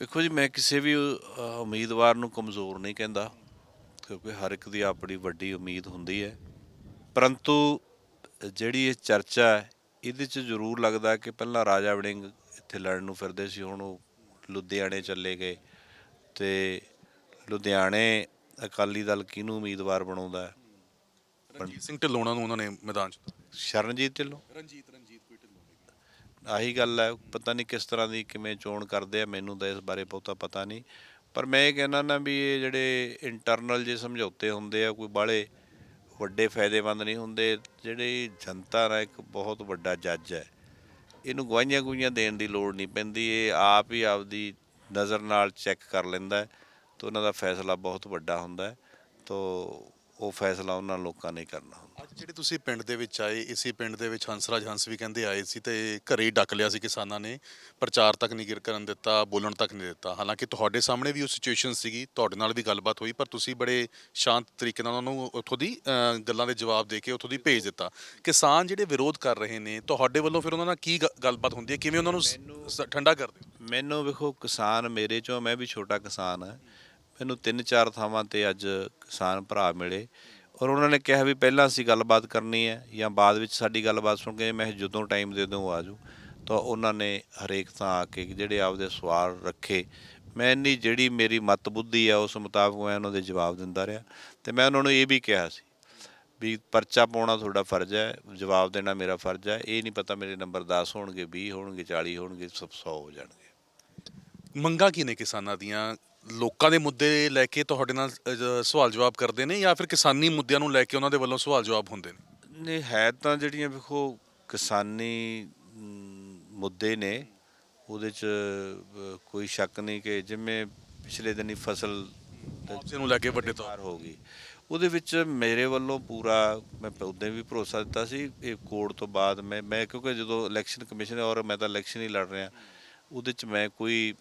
ਵੇਖੋ ਜੀ ਮੈਂ ਕਿਸੇ ਵੀ ਅ, ਉਮੀਦਵਾਰ ਨੂੰ ਕਮਜ਼ੋਰ ਨਹੀਂ ਕਹਿੰਦਾ ਕਿਉਂਕਿ ਹਰ ਇੱਕ ਦੀ ਆਪਣੀ ਵੱਡੀ ਉਮੀਦ ਹੁੰਦੀ ਹੈ। ਪਰੰਤੂ ਜਿਹੜੀ ਇਹ ਚਰਚਾ ਹੈ ਇਹਦੇ 'ਚ ਜ਼ਰੂਰ ਲੱਗਦਾ ਕਿ ਪਹਿਲਾਂ ਰਾਜਾ ਵੜਿੰਗ ਇੱਥੇ ਲੜਨ ਨੂੰ ਫਿਰਦੇ ਸੀ ਹੁਣ ਉਹ ਲੁਧਿਆਣੇ ਚੱਲੇ ਗਏ ਤੇ ਲੁਧਿਆਣੇ ਅਕਾਲੀ ਦਲ ਕਿਹਨੂੰ ਉਮੀਦਵਾਰ ਬਣਾਉਂਦਾ ਹੈ? ਰਣਜੀਤ ਸਿੰਘ ਢਿੱਲੋਂ ਨੂੰ ਉਹਨਾਂ ਨੇ ਮੈਦਾਨ 'ਚ ਸ਼ਰਨਜੀਤ ਢਿੱਲੋਂ? ਰਣਜੀਤ ਆਹੀ ਗੱਲ ਹੈ, ਪਤਾ ਨਹੀਂ ਕਿਸ ਤਰ੍ਹਾਂ ਦੀ ਕਿਵੇਂ ਚੋਣ ਕਰਦੇ ਆ, ਮੈਨੂੰ ਤਾਂ ਇਸ ਬਾਰੇ ਬਹੁਤਾ ਪਤਾ ਨਹੀਂ। ਪਰ ਮੈਂ ਇਹ ਕਹਿੰਦਾ ਨਾ ਵੀ ਇਹ ਜਿਹੜੇ ਇੰਟਰਨਲ ਜੇ ਸਮਝੌਤੇ ਹੁੰਦੇ ਆ, ਕੋਈ ਬਾਹਲੇ ਵੱਡੇ ਫਾਇਦੇਮੰਦ ਨਹੀਂ ਹੁੰਦੇ, ਜਿਹੜੇ ਜਨਤਾ ਦਾ ਇੱਕ ਬਹੁਤ ਵੱਡਾ ਜੱਜ ਹੈ। ਇਹਨੂੰ ਗਵਾਹੀਆਂ ਗੁਈਆਂ ਦੇਣ ਦੀ ਲੋੜ ਨਹੀਂ ਪੈਂਦੀ, ਇਹ ਆਪ ਹੀ ਆਪਦੀ ਨਜ਼ਰ ਨਾਲ ਚੈੱਕ ਕਰ ਲੈਂਦਾ ਹੈ, ਤਾਂ ਉਹਨਾਂ ਦਾ ਫੈਸਲਾ ਬਹੁਤ ਵੱਡਾ ਹੁੰਦਾ ਹੈ, ਤਾਂ ਉਹ ਫੈਸਲਾ ਉਹਨਾਂ ਲੋਕਾਂ ਨੇ ਕਰਨਾ ਹੁੰਦਾ ਜਿਹੜੇ ਤੁਸੀਂ ਪਿੰਡ ਦੇ ਵਿੱਚ ਆਏ ਇਸੇ ਪਿੰਡ ਦੇ ਵਿੱਚ ਹੰਸਰਾਜ ਹੰਸ ਵੀ ਕਹਿੰਦੇ ਆਏ ਸੀ ਤੇ ਘਰੇ ਹੀ ਡੱਕ ਲਿਆ ਸੀ ਕਿਸਾਨਾਂ ਨੇ ਪ੍ਰਚਾਰ ਤੱਕ ਨਹੀਂ ਗਿਰ ਕਰਨ ਦਿੱਤਾ ਬੋਲਣ ਤੱਕ ਨਹੀਂ ਦਿੱਤਾ। ਹਾਲਾਂਕਿ ਤੁਹਾਡੇ ਸਾਹਮਣੇ ਵੀ ਉਹ ਸਿਚੁਏਸ਼ਨ ਸੀਗੀ ਤੁਹਾਡੇ ਨਾਲ ਵੀ ਗੱਲਬਾਤ ਹੋਈ ਪਰ ਤੁਸੀਂ ਬੜੇ ਸ਼ਾਂਤ ਤਰੀਕੇ ਨਾਲ ਉਹਨਾਂ ਨੂੰ ਉੱਥੋਂ ਦੀ ਗੱਲਾਂ ਦੇ ਜਵਾਬ ਦੇ ਕੇ ਉੱਥੋਂ ਦੀ ਭੇਜ ਦਿੱਤਾ। ਕਿਸਾਨ ਜਿਹੜੇ ਵਿਰੋਧ ਕਰ ਰਹੇ ਨੇ ਤੁਹਾਡੇ ਵੱਲੋਂ ਫਿਰ ਉਹਨਾਂ ਨਾਲ ਕੀ ਗ- ਗੱਲਬਾਤ ਹੁੰਦੀ ਹੈ? ਕਿਵੇਂ ਉਹਨਾਂ ਨੂੰ ਸ- ਸ- ਠੰਡਾ ਕਰਦੇ ਹੋ? ਮੈਨੂੰ ਵੇਖੋ ਕਿਸਾਨ ਮੇਰੇ ਚੋਂ ਮੈਂ ਵੀ ਛੋਟਾ ਕਿਸਾਨ ਹਾਂ। ਮੈਨੂੰ ਤਿੰਨ ਚਾਰ ਥਾਵਾਂ ਤੇ ਅੱਜ ਕਿਸਾਨ ਭਰਾ ਮਿਲੇ। ਔਰ ਉਹਨਾਂ ਨੇ ਕਿਹਾ ਵੀ ਪਹਿਲਾਂ ਅਸੀਂ ਗੱਲਬਾਤ ਕਰਨੀ ਹੈ ਜਾਂ ਬਾਅਦ ਵਿੱਚ ਸਾਡੀ ਗੱਲਬਾਤ ਸੁਣ ਕੇ ਮੈਂ ਜਦੋਂ ਟਾਈਮ ਦੇ ਦਿਓ ਆ ਜਾਓ ਤਾਂ ਉਹਨਾਂ ਨੇ ਹਰੇਕ ਥਾਂ ਆ ਕੇ ਜਿਹੜੇ ਆਪਦੇ ਸਵਾਲ ਰੱਖੇ। ਮੈਂ ਇੰਨੀ ਜਿਹੜੀ ਮੇਰੀ ਮਤ ਬੁੱਧੀ ਆ ਉਸ ਮੁਤਾਬਕ ਮੈਂ ਉਹਨਾਂ ਦੇ ਜਵਾਬ ਦਿੰਦਾ ਰਿਹਾ ਤੇ ਮੈਂ ਉਹਨਾਂ ਨੂੰ ਇਹ ਵੀ ਕਿਹਾ ਸੀ ਵੀ ਪਰਚਾ ਪਾਉਣਾ ਤੁਹਾਡਾ ਫਰਜ਼ ਹੈ, ਜਵਾਬ ਦੇਣਾ ਮੇਰਾ ਫਰਜ਼ ਹੈ, ਇਹ ਨਹੀਂ ਪਤਾ ਮੇਰੇ ਨੰਬਰ 10 ਹੋਣਗੇ 20 ਹੋਣਗੇ 40 ਹੋਣਗੇ, ਸਭ 100 ਹੋ ਜਾਣਗੇ। ਮੰਗਾਂ ਕੀ ਨੇ ਕਿਸਾਨਾਂ ਦੀਆਂ? ਲੋਕਾਂ ਦੇ ਮੁੱਦੇ ਲੈ ਕੇ ਤੁਹਾਡੇ ਨਾਲ ਸਵਾਲ ਜਵਾਬ ਕਰਦੇ ਨੇ ਜਾਂ ਫਿਰ ਕਿਸਾਨੀ ਮੁੱਦਿਆਂ ਨੂੰ ਲੈ ਕੇ ਉਹਨਾਂ ਦੇ ਵੱਲੋਂ ਸਵਾਲ ਜਵਾਬ ਹੁੰਦੇ ਨੇ? ਨੇ ਹੈ ਤਾਂ ਜਿਹੜੀਆਂ ਵੇਖੋ ਕਿਸਾਨੀ ਮੁੱਦੇ ਨੇ ਉਹਦੇ ਚ ਕੋਈ ਸ਼ੱਕ ਨਹੀਂ ਕਿ ਜਿਵੇਂ ਪਿਛਲੇ ਦਿਨੀ ਫਸਲ ਮੁਆਵਜ਼ੇ ਨੂੰ ਲੈ ਕੇ ਵੱਡੇ ਤੌਰ ਹੋ ਗਈ। ਉਹਦੇ ਵਿੱਚ ਮੇਰੇ ਵੱਲੋਂ ਪੂਰਾ ਮੈਂ ਉਦੋਂ ਵੀ ਭਰੋਸਾ ਦਿੱਤਾ ਸੀ ਇਹ ਕੋਡ ਤੋਂ ਬਾਅਦ ਮੈਂ ਮੈਂ ਕਿਉਂਕਿ ਜਦੋਂ ਇਲੈਕਸ਼ਨ ਕਮਿਸ਼ਨ ਔਰ ਮੈਂ ਤਾਂ ਇਲੈਕਸ਼ਨ ਹੀ ਲੜ ਰਿਹਾ ਉਹਦੇ ਚ ਮੈਂ ਕੋਈ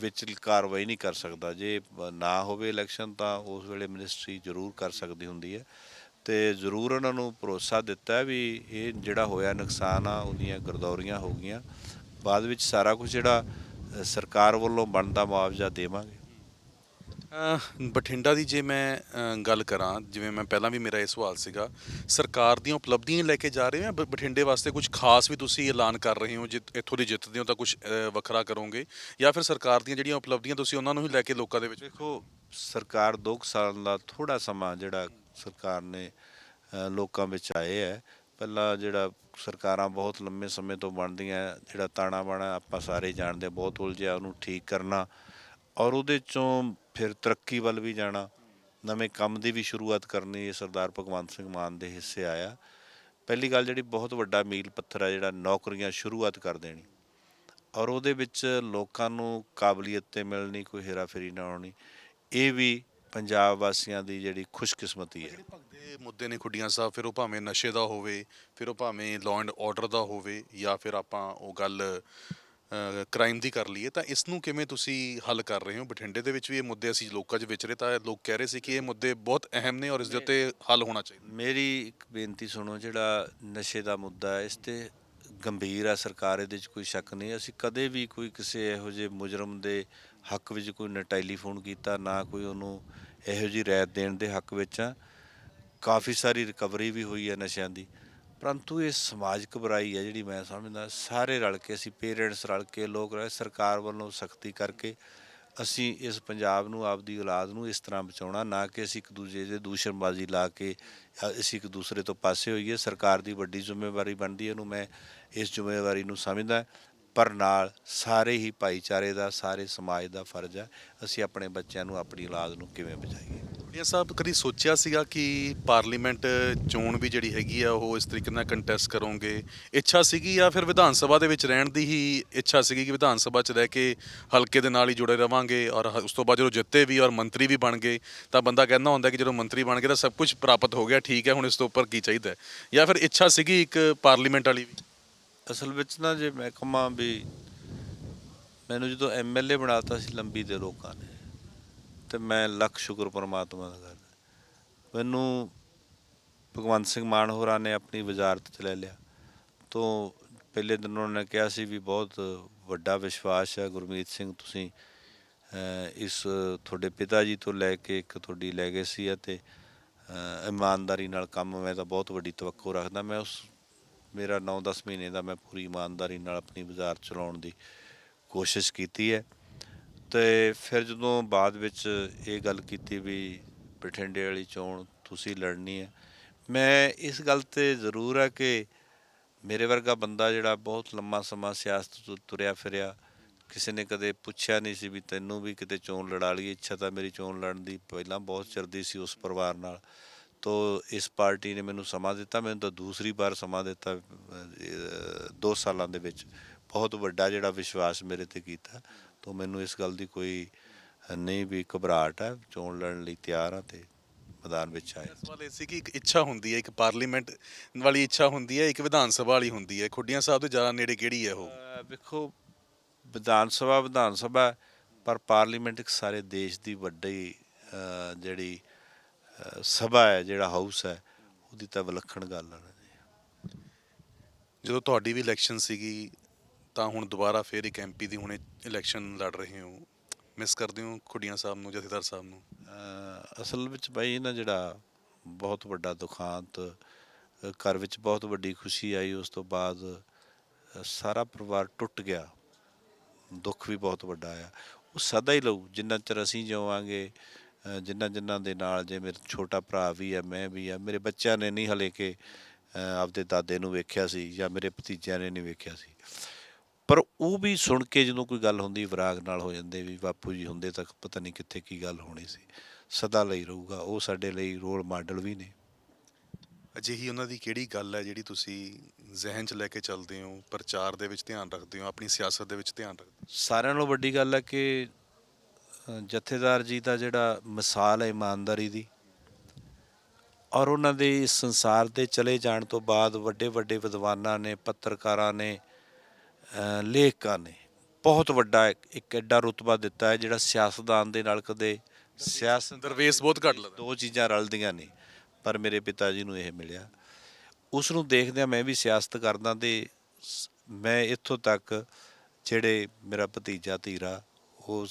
ਵਿੱਚ ਕਾਰਵਾਈ ਨਹੀਂ ਕਰ ਸਕਦਾ। ਜੇ ਨਾ ਹੋਵੇ ਇਲੈਕਸ਼ਨ ਤਾਂ ਉਸ ਵੇਲੇ ਮਿਨਿਸਟਰੀ ਜ਼ਰੂਰ ਕਰ ਸਕਦੀ ਹੁੰਦੀ ਹੈ। ਤੇ ਜ਼ਰੂਰ ਉਹਨਾਂ ਨੂੰ ਭਰੋਸਾ ਦਿੱਤਾ ਵੀ ਇਹ ਜਿਹੜਾ ਹੋਇਆ ਨੁਕਸਾਨ ਆ, ਉਹਦੀਆਂ ਗਰਦੌਰੀਆਂ ਹੋ ਗਈਆਂ। ਬਾਅਦ ਵਿੱਚ ਸਾਰਾ ਕੁਝ ਜਿਹੜਾ ਸਰਕਾਰ ਵੱਲੋਂ ਬਣਦਾ ਮੁਆਵਜ਼ਾ ਦੇਵਾਂਗੇ। ਬਠਿੰਡਾ ਦੀ ਜੇ ਮੈਂ ਅਹ ਗੱਲ ਕਰਾਂ ਜਿਵੇਂ ਮੈਂ ਪਹਿਲਾਂ ਵੀ ਮੇਰਾ ਇਹ ਸਵਾਲ ਸੀਗਾ ਸਰਕਾਰ ਦੀਆਂ ਉਪਲਬਧੀਆਂ ਲੈ ਕੇ ਜਾ ਰਹੇ ਹੋ ਜਾਂ ਬ- ਬਠਿੰਡੇ ਵਾਸਤੇ ਕੁਝ ਖਾਸ ਵੀ ਤੁਸੀਂ ਐਲਾਨ ਕਰ ਰਹੇ ਹੋ ਜੇ ਇੱਥੋਂ ਦੀ ਜਿੱਤਦੇ ਹੋ ਤਾਂ ਕੁਝ ਵੱਖਰਾ ਕਰੋਗੇ? ਜਾਂ ਫਿਰ ਸਰਕਾਰ ਦੀਆਂ ਜਿਹੜੀਆਂ ਉਪਲਬਧੀਆਂ ਤੁਸੀਂ ਉਹਨਾਂ ਨੂੰ ਹੀ ਲੈ ਕੇ ਲੋਕਾਂ ਦੇ ਵਿੱਚ? ਦੇਖੋ ਸਰਕਾਰ 2 ਸਾਲ ਦਾ ਥੋੜਾ ਸਮਾਂ ਜਿਹੜਾ ਸਰਕਾਰ ਨੇ ਅ, ਲੋਕਾਂ ਵਿੱਚ ਆਏ ਹੈ। ਪਹਿਲਾਂ ਜਿਹੜਾ ਸਰਕਾਰਾਂ ਬਹੁਤ ਲੰਮੇ ਸਮੇਂ ਤੋਂ ਬਣਦੀਆਂ ਹੈ, ਜਿਹੜਾ ਤਾਣਾ ਬਾਣਾ ਆਪਾਂ ਸਾਰੇ ਜਾਣਦੇ ਹਾਂ, ਬਹੁਤ ਉਲਝਿਆ ਉਹਨੂੰ ਠੀਕ ਕਰਨਾ। ਔਰ ਉਹਦੇ ਚੋਂ ਫਿਰ ਤਰੱਕੀ ਵੱਲ ਵੀ ਜਾਣਾ, ਨਵੇਂ ਕੰਮ ਦੀ ਵੀ ਸ਼ੁਰੂਆਤ ਕਰਨੀ, ਇਹ ਸਰਦਾਰ ਭਗਵੰਤ ਸਿੰਘ ਮਾਨ ਦੇ ਹਿੱਸੇ ਆਇਆ। ਪਹਿਲੀ ਗੱਲ ਜਿਹੜੀ ਬਹੁਤ ਵੱਡਾ ਮੀਲ ਪੱਥਰ ਹੈ ਜਿਹੜਾ ਨੌਕਰੀਆਂ ਸ਼ੁਰੂਆਤ ਕਰ ਦੇਣੀ। ਔਰ ਉਹਦੇ ਵਿੱਚ ਲੋਕਾਂ ਨੂੰ ਕਾਬਲੀਅਤ ਤੇ ਮਿਲਣੀ, ਕੋਈ ਹੇਰਾਫੇਰੀ ਨਾ ਹੋਣੀ, ਇਹ ਵੀ ਪੰਜਾਬ ਵਾਸੀਆਂ ਦੀ ਜਿਹੜੀ ਖੁਸ਼ਕਿਸਮਤੀ ਹੈ। ਭਗਦੇ ਮੁੱਦੇ ਨੇ ਖੁੱਡੀਆਂ ਸਾਹਿਬ, ਫਿਰ ਉਹ ਭਾਵੇਂ ਨਸ਼ੇ ਦਾ ਹੋਵੇ, ਫਿਰ ਉਹ ਭਾਵੇਂ ਲਾਅ ਐਂਡ ਆਰਡਰ ਦਾ ਹੋਵੇ, ਜਾਂ ਫਿਰ ਆਪਾਂ ਉਹ ਗੱਲ ਕ੍ਰਾਈਮ ਦੀ ਕਰ ਲਈਏ ਤਾਂ ਇਸ ਨੂੰ ਕਿਵੇਂ ਤੁਸੀਂ ਹੱਲ ਕਰ ਰਹੇ ਹੋ? ਬਠਿੰਡੇ ਦੇ ਵਿੱਚ ਵੀ ਇਹ ਮੁੱਦੇ ਅਸੀਂ ਲੋਕਾਂ 'ਚ ਵਿਚਰੇ ਤਾਂ ਲੋਕ ਕਹਿ ਰਹੇ ਸੀ ਕਿ ਇਹ ਮੁੱਦੇ ਬਹੁਤ ਅਹਿਮ ਨੇ ਔਰ ਇਸ ਦੇ ਉੱਤੇ ਹੱਲ ਹੋਣਾ ਚਾਹੀਦਾ। ਮੇਰੀ ਇੱਕ ਬੇਨਤੀ ਸੁਣੋ ਜਿਹੜਾ ਨਸ਼ੇ ਦਾ ਮੁੱਦਾ ਹੈ ਇਸ ਤੇ ਗੰਭੀਰ ਹੈ ਸਰਕਾਰ ਇਹਦੇ 'ਚ ਕੋਈ ਸ਼ੱਕ ਨਹੀਂ। ਅਸੀਂ ਕਦੇ ਵੀ ਕੋਈ ਕਿਸੇ ਇਹੋ ਜਿਹੇ ਮੁਜਰਮ ਦੇ ਹੱਕ ਵਿੱਚ ਕੋਈ ਨਾ ਟੈਲੀਫੋਨ ਕੀਤਾ ਨਾ ਕੋਈ ਉਹਨੂੰ ਇਹੋ ਜਿਹੀ ਰਾਇਤ ਦੇਣ ਦੇ ਹੱਕ ਵਿੱਚ ਆ। ਕਾਫੀ ਸਾਰੀ ਰਿਕਵਰੀ ਵੀ ਹੋਈ ਹੈ ਨਸ਼ਿਆਂ ਦੀ। ਪਰੰਤੂ ਇਹ ਸਮਾਜਿਕ ਬੁਰਾਈ ਹੈ ਜਿਹੜੀ ਮੈਂ ਸਮਝਦਾ, ਸਾਰੇ ਰਲ ਕੇ, ਅਸੀਂ ਪੇਰੈਂਟਸ ਰਲ ਕੇ, ਲੋਕ ਰਲ ਸਰਕਾਰ ਵੱਲੋਂ ਸਖਤੀ ਕਰਕੇ ਅਸੀਂ ਇਸ ਪੰਜਾਬ ਨੂੰ, ਆਪਦੀ ਔਲਾਦ ਨੂੰ ਇਸ ਤਰ੍ਹਾਂ ਬਚਾਉਣਾ, ਨਾ ਕਿ ਅਸੀਂ ਇੱਕ ਦੂਜੇ ਦੇ ਦੂਸ਼ਣਬਾਜ਼ੀ ਲਾ ਕੇ ਅਸੀਂ ਇੱਕ ਦੂਸਰੇ ਤੋਂ ਪਾਸੇ ਹੋਈਏ। ਸਰਕਾਰ ਦੀ ਵੱਡੀ ਜ਼ਿੰਮੇਵਾਰੀ ਬਣਦੀ ਹੈ, ਇਹਨੂੰ ਮੈਂ ਇਸ ਜ਼ਿੰਮੇਵਾਰੀ ਨੂੰ ਸਮਝਦਾ। ਪਰ ਨਾਲ ਸਾਰੇ ਹੀ ਭਾਈਚਾਰੇ ਦਾ, ਸਾਰੇ ਸਮਾਜ ਦਾ ਫਰਜ਼ ਹੈ, ਅਸੀਂ ਆਪਣੇ ਬੱਚਿਆਂ ਨੂੰ, ਆਪਣੀ ਔਲਾਦ ਨੂੰ ਕਿਵੇਂ ਬਚਾਈਏ? ਖੁੱਡੀਆਂ ਸਾਹਿਬ ਕਦੀ ਸੋਚਿਆ ਸੀਗਾ ਕਿ ਪਾਰਲੀਮੈਂਟ ਚੋਣ ਵੀ ਜਿਹੜੀ ਹੈਗੀ ਆ, ਉਹ ਇਸ ਤਰੀਕੇ ਨਾਲ ਕੰਟੈਸਟ ਕਰੋਗੇ? ਇੱਛਾ ਸੀਗੀ ਜਾਂ ਫਿਰ ਵਿਧਾਨ ਸਭਾ ਦੇ ਵਿੱਚ ਰਹਿਣ ਦੀ ਹੀ ਇੱਛਾ ਸੀਗੀ ਕਿ ਵਿਧਾਨ ਸਭਾ 'ਚ ਰਹਿ ਕੇ ਹਲਕੇ ਦੇ ਨਾਲ ਹੀ ਜੁੜੇ ਰਵਾਂਗੇ ਔਰ ਉਸ ਤੋਂ ਬਾਅਦ ਜਦੋਂ ਜਿੱਤੇ ਵੀ ਔਰ ਮੰਤਰੀ ਵੀ ਬਣ ਗਏ, ਤਾਂ ਬੰਦਾ ਕਹਿੰਦਾ ਹੁੰਦਾ ਕਿ ਜਦੋਂ ਮੰਤਰੀ ਬਣ ਗਏ ਤਾਂ ਸਭ ਕੁਝ ਪ੍ਰਾਪਤ ਹੋ ਗਿਆ, ਠੀਕ ਹੈ, ਹੁਣ ਇਸ ਤੋਂ ਉੱਪਰ ਕੀ ਚਾਹੀਦਾ ਜਾਂ ਫਿਰ ਇੱਛਾ ਸੀਗੀ ਇੱਕ ਪਾਰਲੀਮੈਂਟ ਵਾਲੀ ਵੀ? ਅਸਲ ਵਿੱਚ ਨਾ ਜੇ ਮੈਂ ਕਹਾਂ ਵੀ, ਮੈਨੂੰ ਜਦੋਂ ਐਮਐਲਏ ਬਣਾਤਾ ਸੀ ਲੰਬੀ ਦੇ ਲੋਕਾਂ ਨੇ ਤੇ ਮੈਂ ਲੱਖ ਸ਼ੁਕਰ ਪਰਮਾਤਮਾ ਦਾ ਕਰਦਾ। ਮੈਨੂੰ ਭਗਵੰਤ ਸਿੰਘ ਮਾਨ ਹੋਰਾਂ ਨੇ ਆਪਣੀ ਵਜ਼ਾਰਤ ਚ ਲੈ ਲਿਆ। ਤੋਂ ਪਹਿਲੇ ਦਿਨ ਉਹਨਾਂ ਨੇ ਕਿਹਾ ਸੀ ਵੀ ਬਹੁਤ ਵੱਡਾ ਵਿਸ਼ਵਾਸ ਹੈ ਗੁਰਮੀਤ ਸਿੰਘ, ਤੁਸੀਂ ਇਸ ਤੁਹਾਡੇ ਪਿਤਾ ਜੀ ਤੋਂ ਲੈ ਕੇ ਇੱਕ ਤੁਹਾਡੀ ਲੈਗੇਸੀ ਹੈ ਤੇ ਇਮਾਨਦਾਰੀ ਨਾਲ ਕੰਮ ਮੈਂ ਤਾਂ ਬਹੁਤ ਵੱਡੀ ਤਵੱਕੋ ਰੱਖਦਾ। ਮੈਂ ਉਸ, ਮੇਰਾ 9-10 ਮਹੀਨੇ ਦਾ ਮੈਂ ਪੂਰੀ ਇਮਾਨਦਾਰੀ ਨਾਲ ਆਪਣੀ ਬਾਜ਼ਾਰ ਚਲਾਉਣ ਦੀ ਕੋਸ਼ਿਸ਼ ਕੀਤੀ ਹੈ। ਤੇ ਫਿਰ ਜਦੋਂ ਬਾਅਦ ਵਿੱਚ ਇਹ ਗੱਲ ਕੀਤੀ ਵੀ ਬਠਿੰਡੇ ਵਾਲੀ ਚੋਣ ਤੁਸੀਂ ਲੜਨੀ ਹੈ, ਮੈਂ ਇਸ ਗੱਲ ਤੇ ਜ਼ਰੂਰ ਹੈ ਕਿ ਮੇਰੇ ਵਰਗਾ ਬੰਦਾ ਜਿਹੜਾ ਬਹੁਤ ਲੰਮਾ ਸਮਾਂ ਸਿਆਸਤ ਤੋਂ ਤੁਰਿਆ ਫਿਰਿਆ, ਕਿਸੇ ਨੇ ਕਦੇ ਪੁੱਛਿਆ ਨਹੀਂ ਸੀ ਵੀ ਤੈਨੂੰ ਵੀ ਕਿਤੇ ਚੋਣ ਲੜਾ ਲਈ ਇੱਛਾ ਤਾਂ ਮੇਰੀ ਚੋਣ ਲੜਨ ਦੀ ਪਹਿਲਾਂ ਬਹੁਤ ਚਿਰਦੀ ਸੀ ਉਸ ਪਰਿਵਾਰ ਨਾਲ, ਤੋ ਇਸ ਪਾਰਟੀ ਨੇ ਮੈਨੂੰ ਸਮਾਂ ਦਿੱਤਾ, ਮੈਨੂੰ ਤਾਂ ਦੂਸਰੀ ਵਾਰ ਸਮਾਂ ਦਿੱਤਾ 2 ਸਾਲਾਂ ਦੇ ਵਿੱਚ, ਬਹੁਤ ਵੱਡਾ ਜਿਹੜਾ ਵਿਸ਼ਵਾਸ ਮੇਰੇ ਤੇ ਕੀਤਾ। ਤੋ ਮੈਨੂੰ ਇਸ ਗੱਲ ਦੀ ਕੋਈ ਨਹੀਂ ਵੀ ਘਬਰਾਹਟ ਹੈ ਚੋਣ ਲੜਨ ਲਈ ਤਿਆਰ ਹਾਂ ਤੇ ਮੈਦਾਨ ਵਿੱਚ ਆਏ ਸਵਾਲ ਇਹ ਸੀ ਕਿ ਇੱਕ ਇੱਛਾ ਹੁੰਦੀ ਹੈ ਇੱਕ ਪਾਰਲੀਮੈਂਟ ਵਾਲੀ ਇੱਛਾ ਹੁੰਦੀ ਹੈ ਇੱਕ ਵਿਧਾਨ ਸਭਾ ਵਾਲੀ ਹੁੰਦੀ ਹੈ। ਖੁੱਡੀਆਂ ਸਾਹਿਬ ਦੇ ਜ਼ਿਆਦਾ ਨੇੜੇ ਕਿਹੜੀ ਹੈ ਉਹ? ਵੇਖੋ ਵਿਧਾਨ ਸਭਾ ਵਿਧਾਨ ਸਭਾ ਪਰ ਪਾਰਲੀਮੈਂਟ ਇੱਕ ਸਾਰੇ ਦੇਸ਼ ਦੀ ਵੱਡੀ ਜਿਹੜੀ ਸਭਾ ਹੈ ਜਿਹੜਾ ਹਾਊਸ ਹੈ ਉਹਦੀ ਤਾਂ ਵਿਲੱਖਣ ਗੱਲ ਹੈ ਜਦੋਂ ਤੁਹਾਡੀ ਵੀ ਇਲੈਕਸ਼ਨ ਸੀਗੀ ਤਾਂ ਹੁਣ ਦੁਬਾਰਾ ਫੇਰ ਇੱਕ ਐਮਪੀ ਦੀ ਹੁਣੇ ਇਲੈਕਸ਼ਨ ਲੜ ਰਹੇ ਹੋ। ਮਿਸ ਕਰਦੇ ਹੋ ਖੁੱਡੀਆਂ ਸਾਹਿਬ ਨੂੰ ਜਥੇਦਾਰ ਸਾਹਿਬ ਨੂੰ? ਅਸਲ ਵਿੱਚ ਬਾਈ ਨਾ ਜਿਹੜਾ ਬਹੁਤ ਵੱਡਾ ਦੁਖਾਂਤ ਘਰ ਵਿੱਚ ਬਹੁਤ ਵੱਡੀ ਖੁਸ਼ੀ ਆਈ ਉਸ ਤੋਂ ਬਾਅਦ ਸਾਰਾ ਪਰਿਵਾਰ ਟੁੱਟ ਗਿਆ। ਦੁੱਖ ਵੀ ਬਹੁਤ ਵੱਡਾ ਆਇਆ ਉਹ ਸਦਾ ਹੀ ਲਊ ਜਿੰਨਾ ਚਿਰ ਅਸੀਂ ਜਿਵਾਂਗੇ ਅਹ, ਜਿੰਨਾ ਜਿੰਨਾ ਦੇ ਨਾਲ ਜੇ ਮੇਰਾ ਛੋਟਾ ਭਰਾ ਵੀ ਹੈ ਮੈਂ ਵੀ ਆ ਮੇਰੇ ਬੱਚਿਆਂ ਨੇ ਨਹੀਂ ਹਲੇ ਕਿ ਆਪਦੇ ਦਾਦੇ ਨੂੰ ਵੇਖਿਆ ਸੀ ਜਾਂ ਮੇਰੇ ਭਤੀਜਿਆਂ ਨੇ ਨਹੀਂ ਵੇਖਿਆ ਸੀ। ਪਰ ਉਹ ਵੀ ਸੁਣ ਕੇ ਜਦੋਂ ਕੋਈ ਗੱਲ ਹੁੰਦੀ ਵਿਰਾਗ ਨਾਲ ਹੋ ਜਾਂਦੇ ਵੀ ਬਾਪੂ ਜੀ ਹੁੰਦੇ ਤਾਂ ਪਤਾ ਨਹੀਂ ਕਿੱਥੇ ਕੀ ਗੱਲ ਹੋਣੀ ਸੀ। ਸਦਾ ਲਈ ਰਹੂਗਾ। ਉਹ ਸਾਡੇ ਲਈ ਰੋਲ ਮਾਡਲ ਵੀ ਨੇ। ਅਜਿਹੀ ਉਹਨਾਂ ਦੀ ਕਿਹੜੀ ਗੱਲ ਹੈ ਜਿਹੜੀ ਤੁਸੀਂ ਜ਼ਿਹਨ 'ਚ ਲੈ ਕੇ ਚੱਲਦੇ ਹੋ ਪ੍ਰਚਾਰ ਦੇ ਵਿੱਚ ਧਿਆਨ ਰੱਖਦੇ ਹੋ ਆਪਣੀ ਸਿਆਸਤ ਦੇ ਵਿੱਚ ਧਿਆਨ ਰੱਖਦੇ ਹੋ? ਸਾਰਿਆਂ ਨਾਲੋਂ ਵੱਡੀ ਗੱਲ ਹੈ ਕਿ ਜਥੇਦਾਰ ਜੀ ਦਾ ਜਿਹੜਾ ਮਿਸਾਲ ਹੈ ਇਮਾਨਦਾਰੀ ਦੀ ਔਰ ਉਹਨਾਂ ਦੇ ਸੰਸਾਰ ਦੇ ਚਲੇ ਜਾਣ ਤੋਂ ਬਾਅਦ ਵੱਡੇ ਵੱਡੇ ਵਿਦਵਾਨਾਂ ਨੇ ਪੱਤਰਕਾਰਾਂ ਨੇ ਲੇਖਕਾਂ ਨੇ ਬਹੁਤ ਵੱਡਾ ਇੱਕ- ਐਡਾ ਰੁਤਬਾ ਦਿੱਤਾ ਹੈ ਜਿਹੜਾ ਸਿਆਸਤਦਾਨ ਦੇ ਨਾਲ ਕਦੇ ਸਿਆਸਤ ਦਰਵੇਸ਼ ਬਹੁਤ ਘੱਟ ਲੱਗਦਾ। ਦੋ ਚੀਜ਼ਾਂ ਰਲਦੀਆਂ ਨੇ ਪਰ ਮੇਰੇ ਪਿਤਾ ਜੀ ਨੂੰ ਇਹ ਮਿਲਿਆ। ਉਸ ਨੂੰ ਦੇਖਦਿਆਂ ਮੈਂ ਵੀ ਸਿਆਸਤ ਕਰਦਾ ਤੇ ਮੈਂ ਇੱਥੋਂ ਤੱਕ ਜਿਹੜੇ ਮੇਰਾ ਭਤੀਜਾ ਧੀਰਾ ਉਹ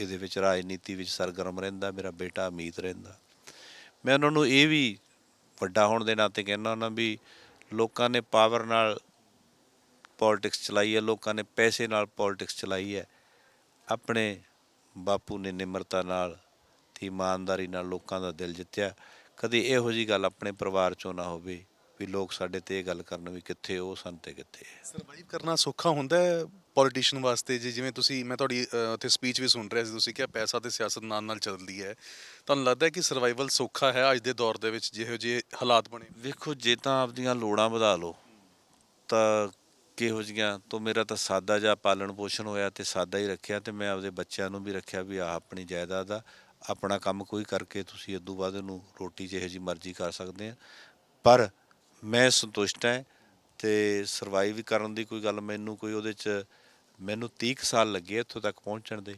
ਇਹਦੇ ਵਿੱਚ ਰਾਜਨੀਤੀ ਵਿੱਚ ਸਰਗਰਮ ਰਹਿੰਦਾ ਮੇਰਾ ਬੇਟਾ ਅਮੀਤ ਰਹਿੰਦਾ। ਮੈਂ ਉਹਨਾਂ ਨੂੰ ਇਹ ਵੀ ਵੱਡਾ ਹੋਣ ਦੇ ਨਾਤੇ ਕਹਿੰਦਾ ਉਹਨਾਂ ਵੀ ਲੋਕਾਂ ਨੇ ਪਾਵਰ ਨਾਲ ਪੋਲਿਟਿਕਸ ਚਲਾਈ ਹੈ ਲੋਕਾਂ ਨੇ ਪੈਸੇ ਨਾਲ ਪੋਲਿਟਿਕਸ ਚਲਾਈ ਹੈ। ਆਪਣੇ ਬਾਪੂ ਨੇ ਨਿਮਰਤਾ ਨਾਲ ਤੇ ਇਮਾਨਦਾਰੀ ਨਾਲ ਲੋਕਾਂ ਦਾ ਦਿਲ ਜਿੱਤਿਆ। ਕਦੇ ਇਹੋ ਜੀ ਗੱਲ ਆਪਣੇ ਪਰਿਵਾਰ ਚੋਂ ਨਾ ਹੋਵੇ ਵੀ ਲੋਕ ਸਾਡੇ ਤੇ ਇਹ ਗੱਲ ਕਰਨ ਵੀ ਕਿੱਥੇ ਉਹ ਸਨ ਤੇ ਕਿੱਥੇ। ਸਰਵਾਈਵ ਕਰਨਾ ਸੌਖਾ ਹੁੰਦਾ ਹੈ ਪੋਲੀਟੀਸ਼ੀਅਨ ਵਾਸਤੇ? ਜੇ ਜਿਵੇਂ ਤੁਸੀਂ ਮੈਂ ਤੁਹਾਡੀ ਉੱਥੇ ਸਪੀਚ ਵੀ ਸੁਣ ਰਿਹਾ ਸੀ ਤੁਸੀਂ ਕਿਹਾ ਪੈਸਾ ਤੇ ਸਿਆਸਤ ਨਾਲ ਨਾਲ ਚੱਲਦੀ ਹੈ। ਤੁਹਾਨੂੰ ਲੱਗਦਾ ਹੈ ਕਿ ਸਰਵਾਈਵਲ ਸੌਖਾ ਹੈ ਅੱਜ ਦੇ ਦੌਰ ਦੇ ਵਿੱਚ ਜਿਹੋ ਜਿਹੇ ਹਾਲਾਤ ਬਣੇ ਵੇਖੋ ਜੇ ਤਾਂ ਆਪਦੀਆਂ ਲੋੜਾਂ ਵਧਾ ਲਓ ਤਾਂ ਕਿਹੋ ਜੀਆਂ ਤੋਂ ਮੇਰਾ ਤਾਂ ਸਾਦਾ ਜਿਹਾ ਪਾਲਣ ਪੋਸ਼ਣ ਹੋਇਆ ਤੇ ਸਾਦਾ ਹੀ ਰੱਖਿਆ ਤੇ ਮੈਂ ਆਪਦੇ ਬੱਚਿਆਂ ਨੂੰ ਵੀ ਰੱਖਿਆ ਵੀ ਆਹ ਆਪਣੀ ਜਾਇਦਾਦ ਆ, ਆਪਣਾ ਕੰਮ ਕੋਈ ਕਰਕੇ ਤੁਸੀਂ ਇਦੋਂ ਬਾਅਦ ਇਹਨੂੰ ਰੋਟੀ ਜਿਹੇ ਜੀ ਮਰਜ਼ੀ ਕਰ ਸਕਦੇ ਆ। ਪਰ ਮੈਂ ਸੰਤੁਸ਼ਟ ਹਾਂ ਤੇ ਸਰਵਾਈਵ ਕਰਨ ਦੀ ਕੋਈ ਗੱਲ ਮੈਨੂੰ ਕੋਈ ਉਹਦੇ ਚ, ਮੈਨੂੰ 30 ਕੁ ਸਾਲ ਲੱਗੇ ਇੱਥੋਂ ਤੱਕ ਪਹੁੰਚਣ ਦੇ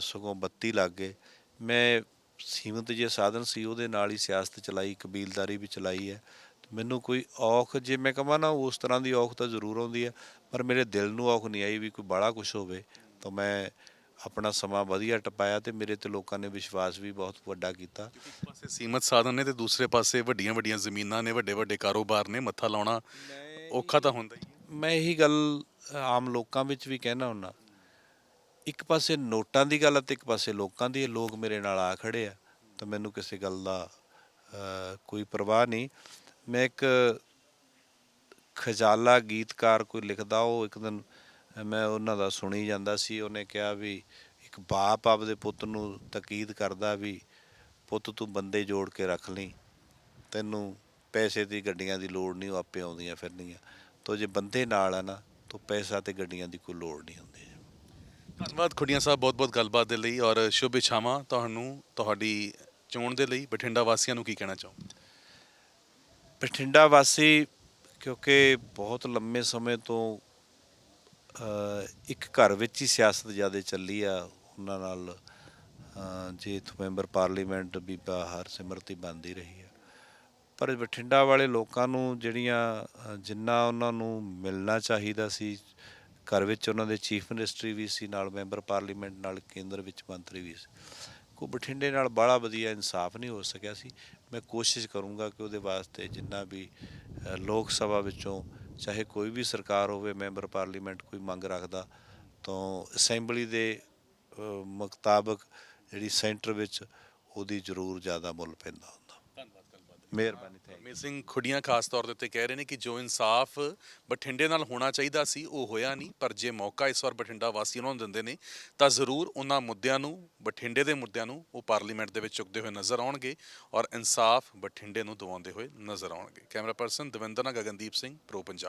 ਸਗੋਂ 32 ਲੱਗ ਗਏ। ਮੈਂ ਸੀਮਤ ਜੇ ਸਾਧਨ ਸੀ, ਉਹਦੇ ਨਾਲ ਹੀ ਸਿਆਸਤ ਚਲਾਈ ਕਬੀਲਦਾਰੀ ਵੀ ਚਲਾਈ ਹੈ। ਮੈਨੂੰ ਕੋਈ ਔਖ ਜੇ ਮੈਂ ਕਹਾਂ ਨਾ ਉਸ ਤਰ੍ਹਾਂ ਦੀ ਔਖ ਤਾਂ ਜ਼ਰੂਰ ਆਉਂਦੀ ਹੈ ਪਰ ਮੇਰੇ ਦਿਲ ਨੂੰ ਔਖ ਨਹੀਂ ਆਈ ਵੀ ਕੋਈ ਬਾਹਲਾ ਕੁਝ ਹੋਵੇ ਤਾਂ ਮੈਂ ਆਪਣਾ ਸਮਾਂ ਵਧੀਆ ਟਪਾਇਆ ਤੇ ਮੇਰੇ ਤੇ ਲੋਕਾਂ ਨੇ ਵਿਸ਼ਵਾਸ ਵੀ ਬਹੁਤ ਵੱਡਾ ਕੀਤਾ ਇੱਕ ਪਾਸੇ ਸੀਮਤ ਸਾਧਨ ਨੇ ਤੇ ਦੂਸਰੇ ਪਾਸੇ ਵੱਡੀਆਂ ਵੱਡੀਆਂ ਜ਼ਮੀਨਾਂ ਨੇ ਵੱਡੇ ਵੱਡੇ ਕਾਰੋਬਾਰ ਨੇ ਮੱਥਾ ਲਾਉਣਾ ਔਖਾ ਤਾਂ ਹੁੰਦਾ ਹੀ। ਮੈਂ ਇਹੀ ਗੱਲ ਆਮ ਲੋਕਾਂ ਵਿੱਚ ਵੀ ਕਹਿਣਾ ਹੁੰਨਾ ਇੱਕ ਪਾਸੇ ਨੋਟਾਂ ਦੀ ਗੱਲ ਤੇ ਇੱਕ ਪਾਸੇ ਲੋਕਾਂ ਦੀ। ਲੋਕ ਮੇਰੇ ਨਾਲ ਆ ਖੜੇ ਆ ਤਾਂ ਮੈਨੂੰ ਕਿਸੇ ਗੱਲ ਦਾ ਕੋਈ ਪਰਵਾਹ ਨਹੀਂ ਮੈਂ ਇੱਕ ਖਜ਼ਾਲਾ ਗੀਤਕਾਰ ਕੋਈ ਲਿਖਦਾ, ਉਹ ਇੱਕ ਦਿਨ ਮੈਂ ਉਹਨਾਂ ਦਾ ਸੁਣੀ ਜਾਂਦਾ ਸੀ। ਉਹਨੇ ਕਿਹਾ ਵੀ ਇੱਕ ਬਾਪ ਆਪਦੇ ਪੁੱਤ ਨੂੰ ਤਕੀਦ ਕਰਦਾ ਵੀ ਪੁੱਤ ਤੂੰ ਬੰਦੇ ਜੋੜ ਕੇ ਰੱਖ ਲਈ, ਤੈਨੂੰ ਪੈਸੇ ਦੀ ਗੱਡੀਆਂ ਦੀ ਲੋੜ ਨਹੀਂ, ਉਹ ਆਪੇ ਆਉਂਦੀਆਂ ਫਿਰਨੀਆਂ। ਤੋ ਜੇ ਬੰਦੇ ਨਾਲ ਆ ਨਾ, ਤੋ ਪੈਸਾ ਤੇ ਗੱਡੀਆਂ ਦੀ ਕੋਈ ਲੋੜ ਨਹੀਂ ਹੁੰਦੀ। ਧੰਨਵਾਦ ਖੁੜੀਆਂ ਸਾਹਿਬ ਬਹੁਤ ਬਹੁਤ ਗੱਲਬਾਤ ਦੇ ਲਈ ਔਰ ਸ਼ੁਭ ਇਛਾਵਾਂ ਤੁਹਾਨੂੰ, ਤੁਹਾਡੀ ਚੋਣ ਦੇ ਲਈ। ਬਠਿੰਡਾ ਵਾਸੀਆਂ ਨੂੰ ਕੀ ਕਹਿਣਾ ਚਾਹੋ ਬਠਿੰਡਾ ਵਾਸੀ, ਕਿਉਂਕਿ ਬਹੁਤ ਲੰਮੇ ਸਮੇਂ ਤੋਂ ਇੱਕ ਘਰ ਵਿੱਚ ਹੀ ਸਿਆਸਤ ਜ਼ਿਆਦਾ ਚੱਲੀ ਆ, ਉਹਨਾਂ ਨਾਲ ਜੇ ਇੱਥੋਂ ਮੈਂਬਰ ਪਾਰਲੀਮੈਂਟ ਬੀਬਾ ਹਰਸਿਮਰਤ ਹੀ ਬਣਦੀ ਰਹੀ ਆ। ਪਰ ਬਠਿੰਡਾ ਵਾਲੇ ਲੋਕਾਂ ਨੂੰ ਜਿਹੜੀਆਂ ਜਿੰਨਾ ਉਹਨਾਂ ਨੂੰ ਮਿਲਣਾ ਚਾਹੀਦਾ ਸੀ, ਘਰ ਵਿੱਚ ਉਹਨਾਂ ਦੇ ਚੀਫ ਮਿਨਿਸਟਰੀ ਵੀ ਸੀ, ਨਾਲ ਮੈਂਬਰ ਪਾਰਲੀਮੈਂਟ, ਨਾਲ ਕੇਂਦਰ ਵਿੱਚ ਮੰਤਰੀ ਵੀ ਸੀ। ਕੋ ਬਠਿੰਡੇ ਨਾਲ ਬੜਾ ਵਧੀਆ ਇਨਸਾਫ ਨਹੀਂ ਹੋ ਸਕਿਆ ਸੀ। ਮੈਂ ਕੋਸ਼ਿਸ਼ ਕਰੂੰਗਾ ਕਿ ਉਹਦੇ ਵਾਸਤੇ ਜਿੰਨਾ ਵੀ ਲੋਕ ਸਭਾ ਵਿੱਚੋਂ ਚਾਹੇ ਕੋਈ ਵੀ ਸਰਕਾਰ ਹੋਵੇ, ਮੈਂਬਰ ਪਾਰਲੀਮੈਂਟ ਕੋਈ ਮੰਗ ਰੱਖਦਾ, ਤਾਂ ਅਸੈਂਬਲੀ ਦੇ ਮੁਤਾਬਕ ਜਿਹੜੀ ਸੈਂਟਰ ਵਿੱਚ ਉਹਦੀ ਜ਼ਰੂਰ ਜ਼ਿਆਦਾ ਮੁੱਲ ਪੈਂਦਾ ਹੁੰਦਾ। ਮਿਹਰਬਾਨੀ ਥੈਂਕ ਹਰਮੀਤ ਸਿੰਘ ਖੁੱਡੀਆਂ ਖਾਸ ਤੌਰ ਦੇ ਉੱਤੇ ਕਹਿ ਰਹੇ ਨੇ ਕਿ ਜੋ ਇਨਸਾਫ ਬਠਿੰਡੇ ਨਾਲ ਹੋਣਾ ਚਾਹੀਦਾ ਸੀ, ਉਹ ਹੋਇਆ ਨਹੀਂ, ਪਰ ਜੇ ਮੌਕਾ ਇਸ ਵਾਰ ਬਠਿੰਡਾ ਵਾਸੀ ਉਹਨਾਂ ਨੂੰ ਦਿੰਦੇ ਨੇ, ਤਾਂ ਜ਼ਰੂਰ ਉਹਨਾਂ ਮੁੱਦਿਆਂ ਨੂੰ, ਬਠਿੰਡੇ ਦੇ ਮੁੱਦਿਆਂ ਨੂੰ, ਉਹ ਪਾਰਲੀਮੈਂਟ ਦੇ ਵਿੱਚ ਚੁੱਕਦੇ ਹੋਏ ਨਜ਼ਰ ਆਉਣਗੇ ਔਰ ਇਨਸਾਫ ਬਠਿੰਡੇ ਨੂੰ ਦਿਵਾਉਂਦੇ ਹੋਏ ਨਜ਼ਰ ਆਉਣਗੇ। ਕੈਮਰਾ ਪਰਸਨ ਦਵਿੰਦਰ ਨਾ ਗਗਨਦੀਪ ਸਿੰਘ, ਪ੍ਰੋ ਪੰਜਾਬ।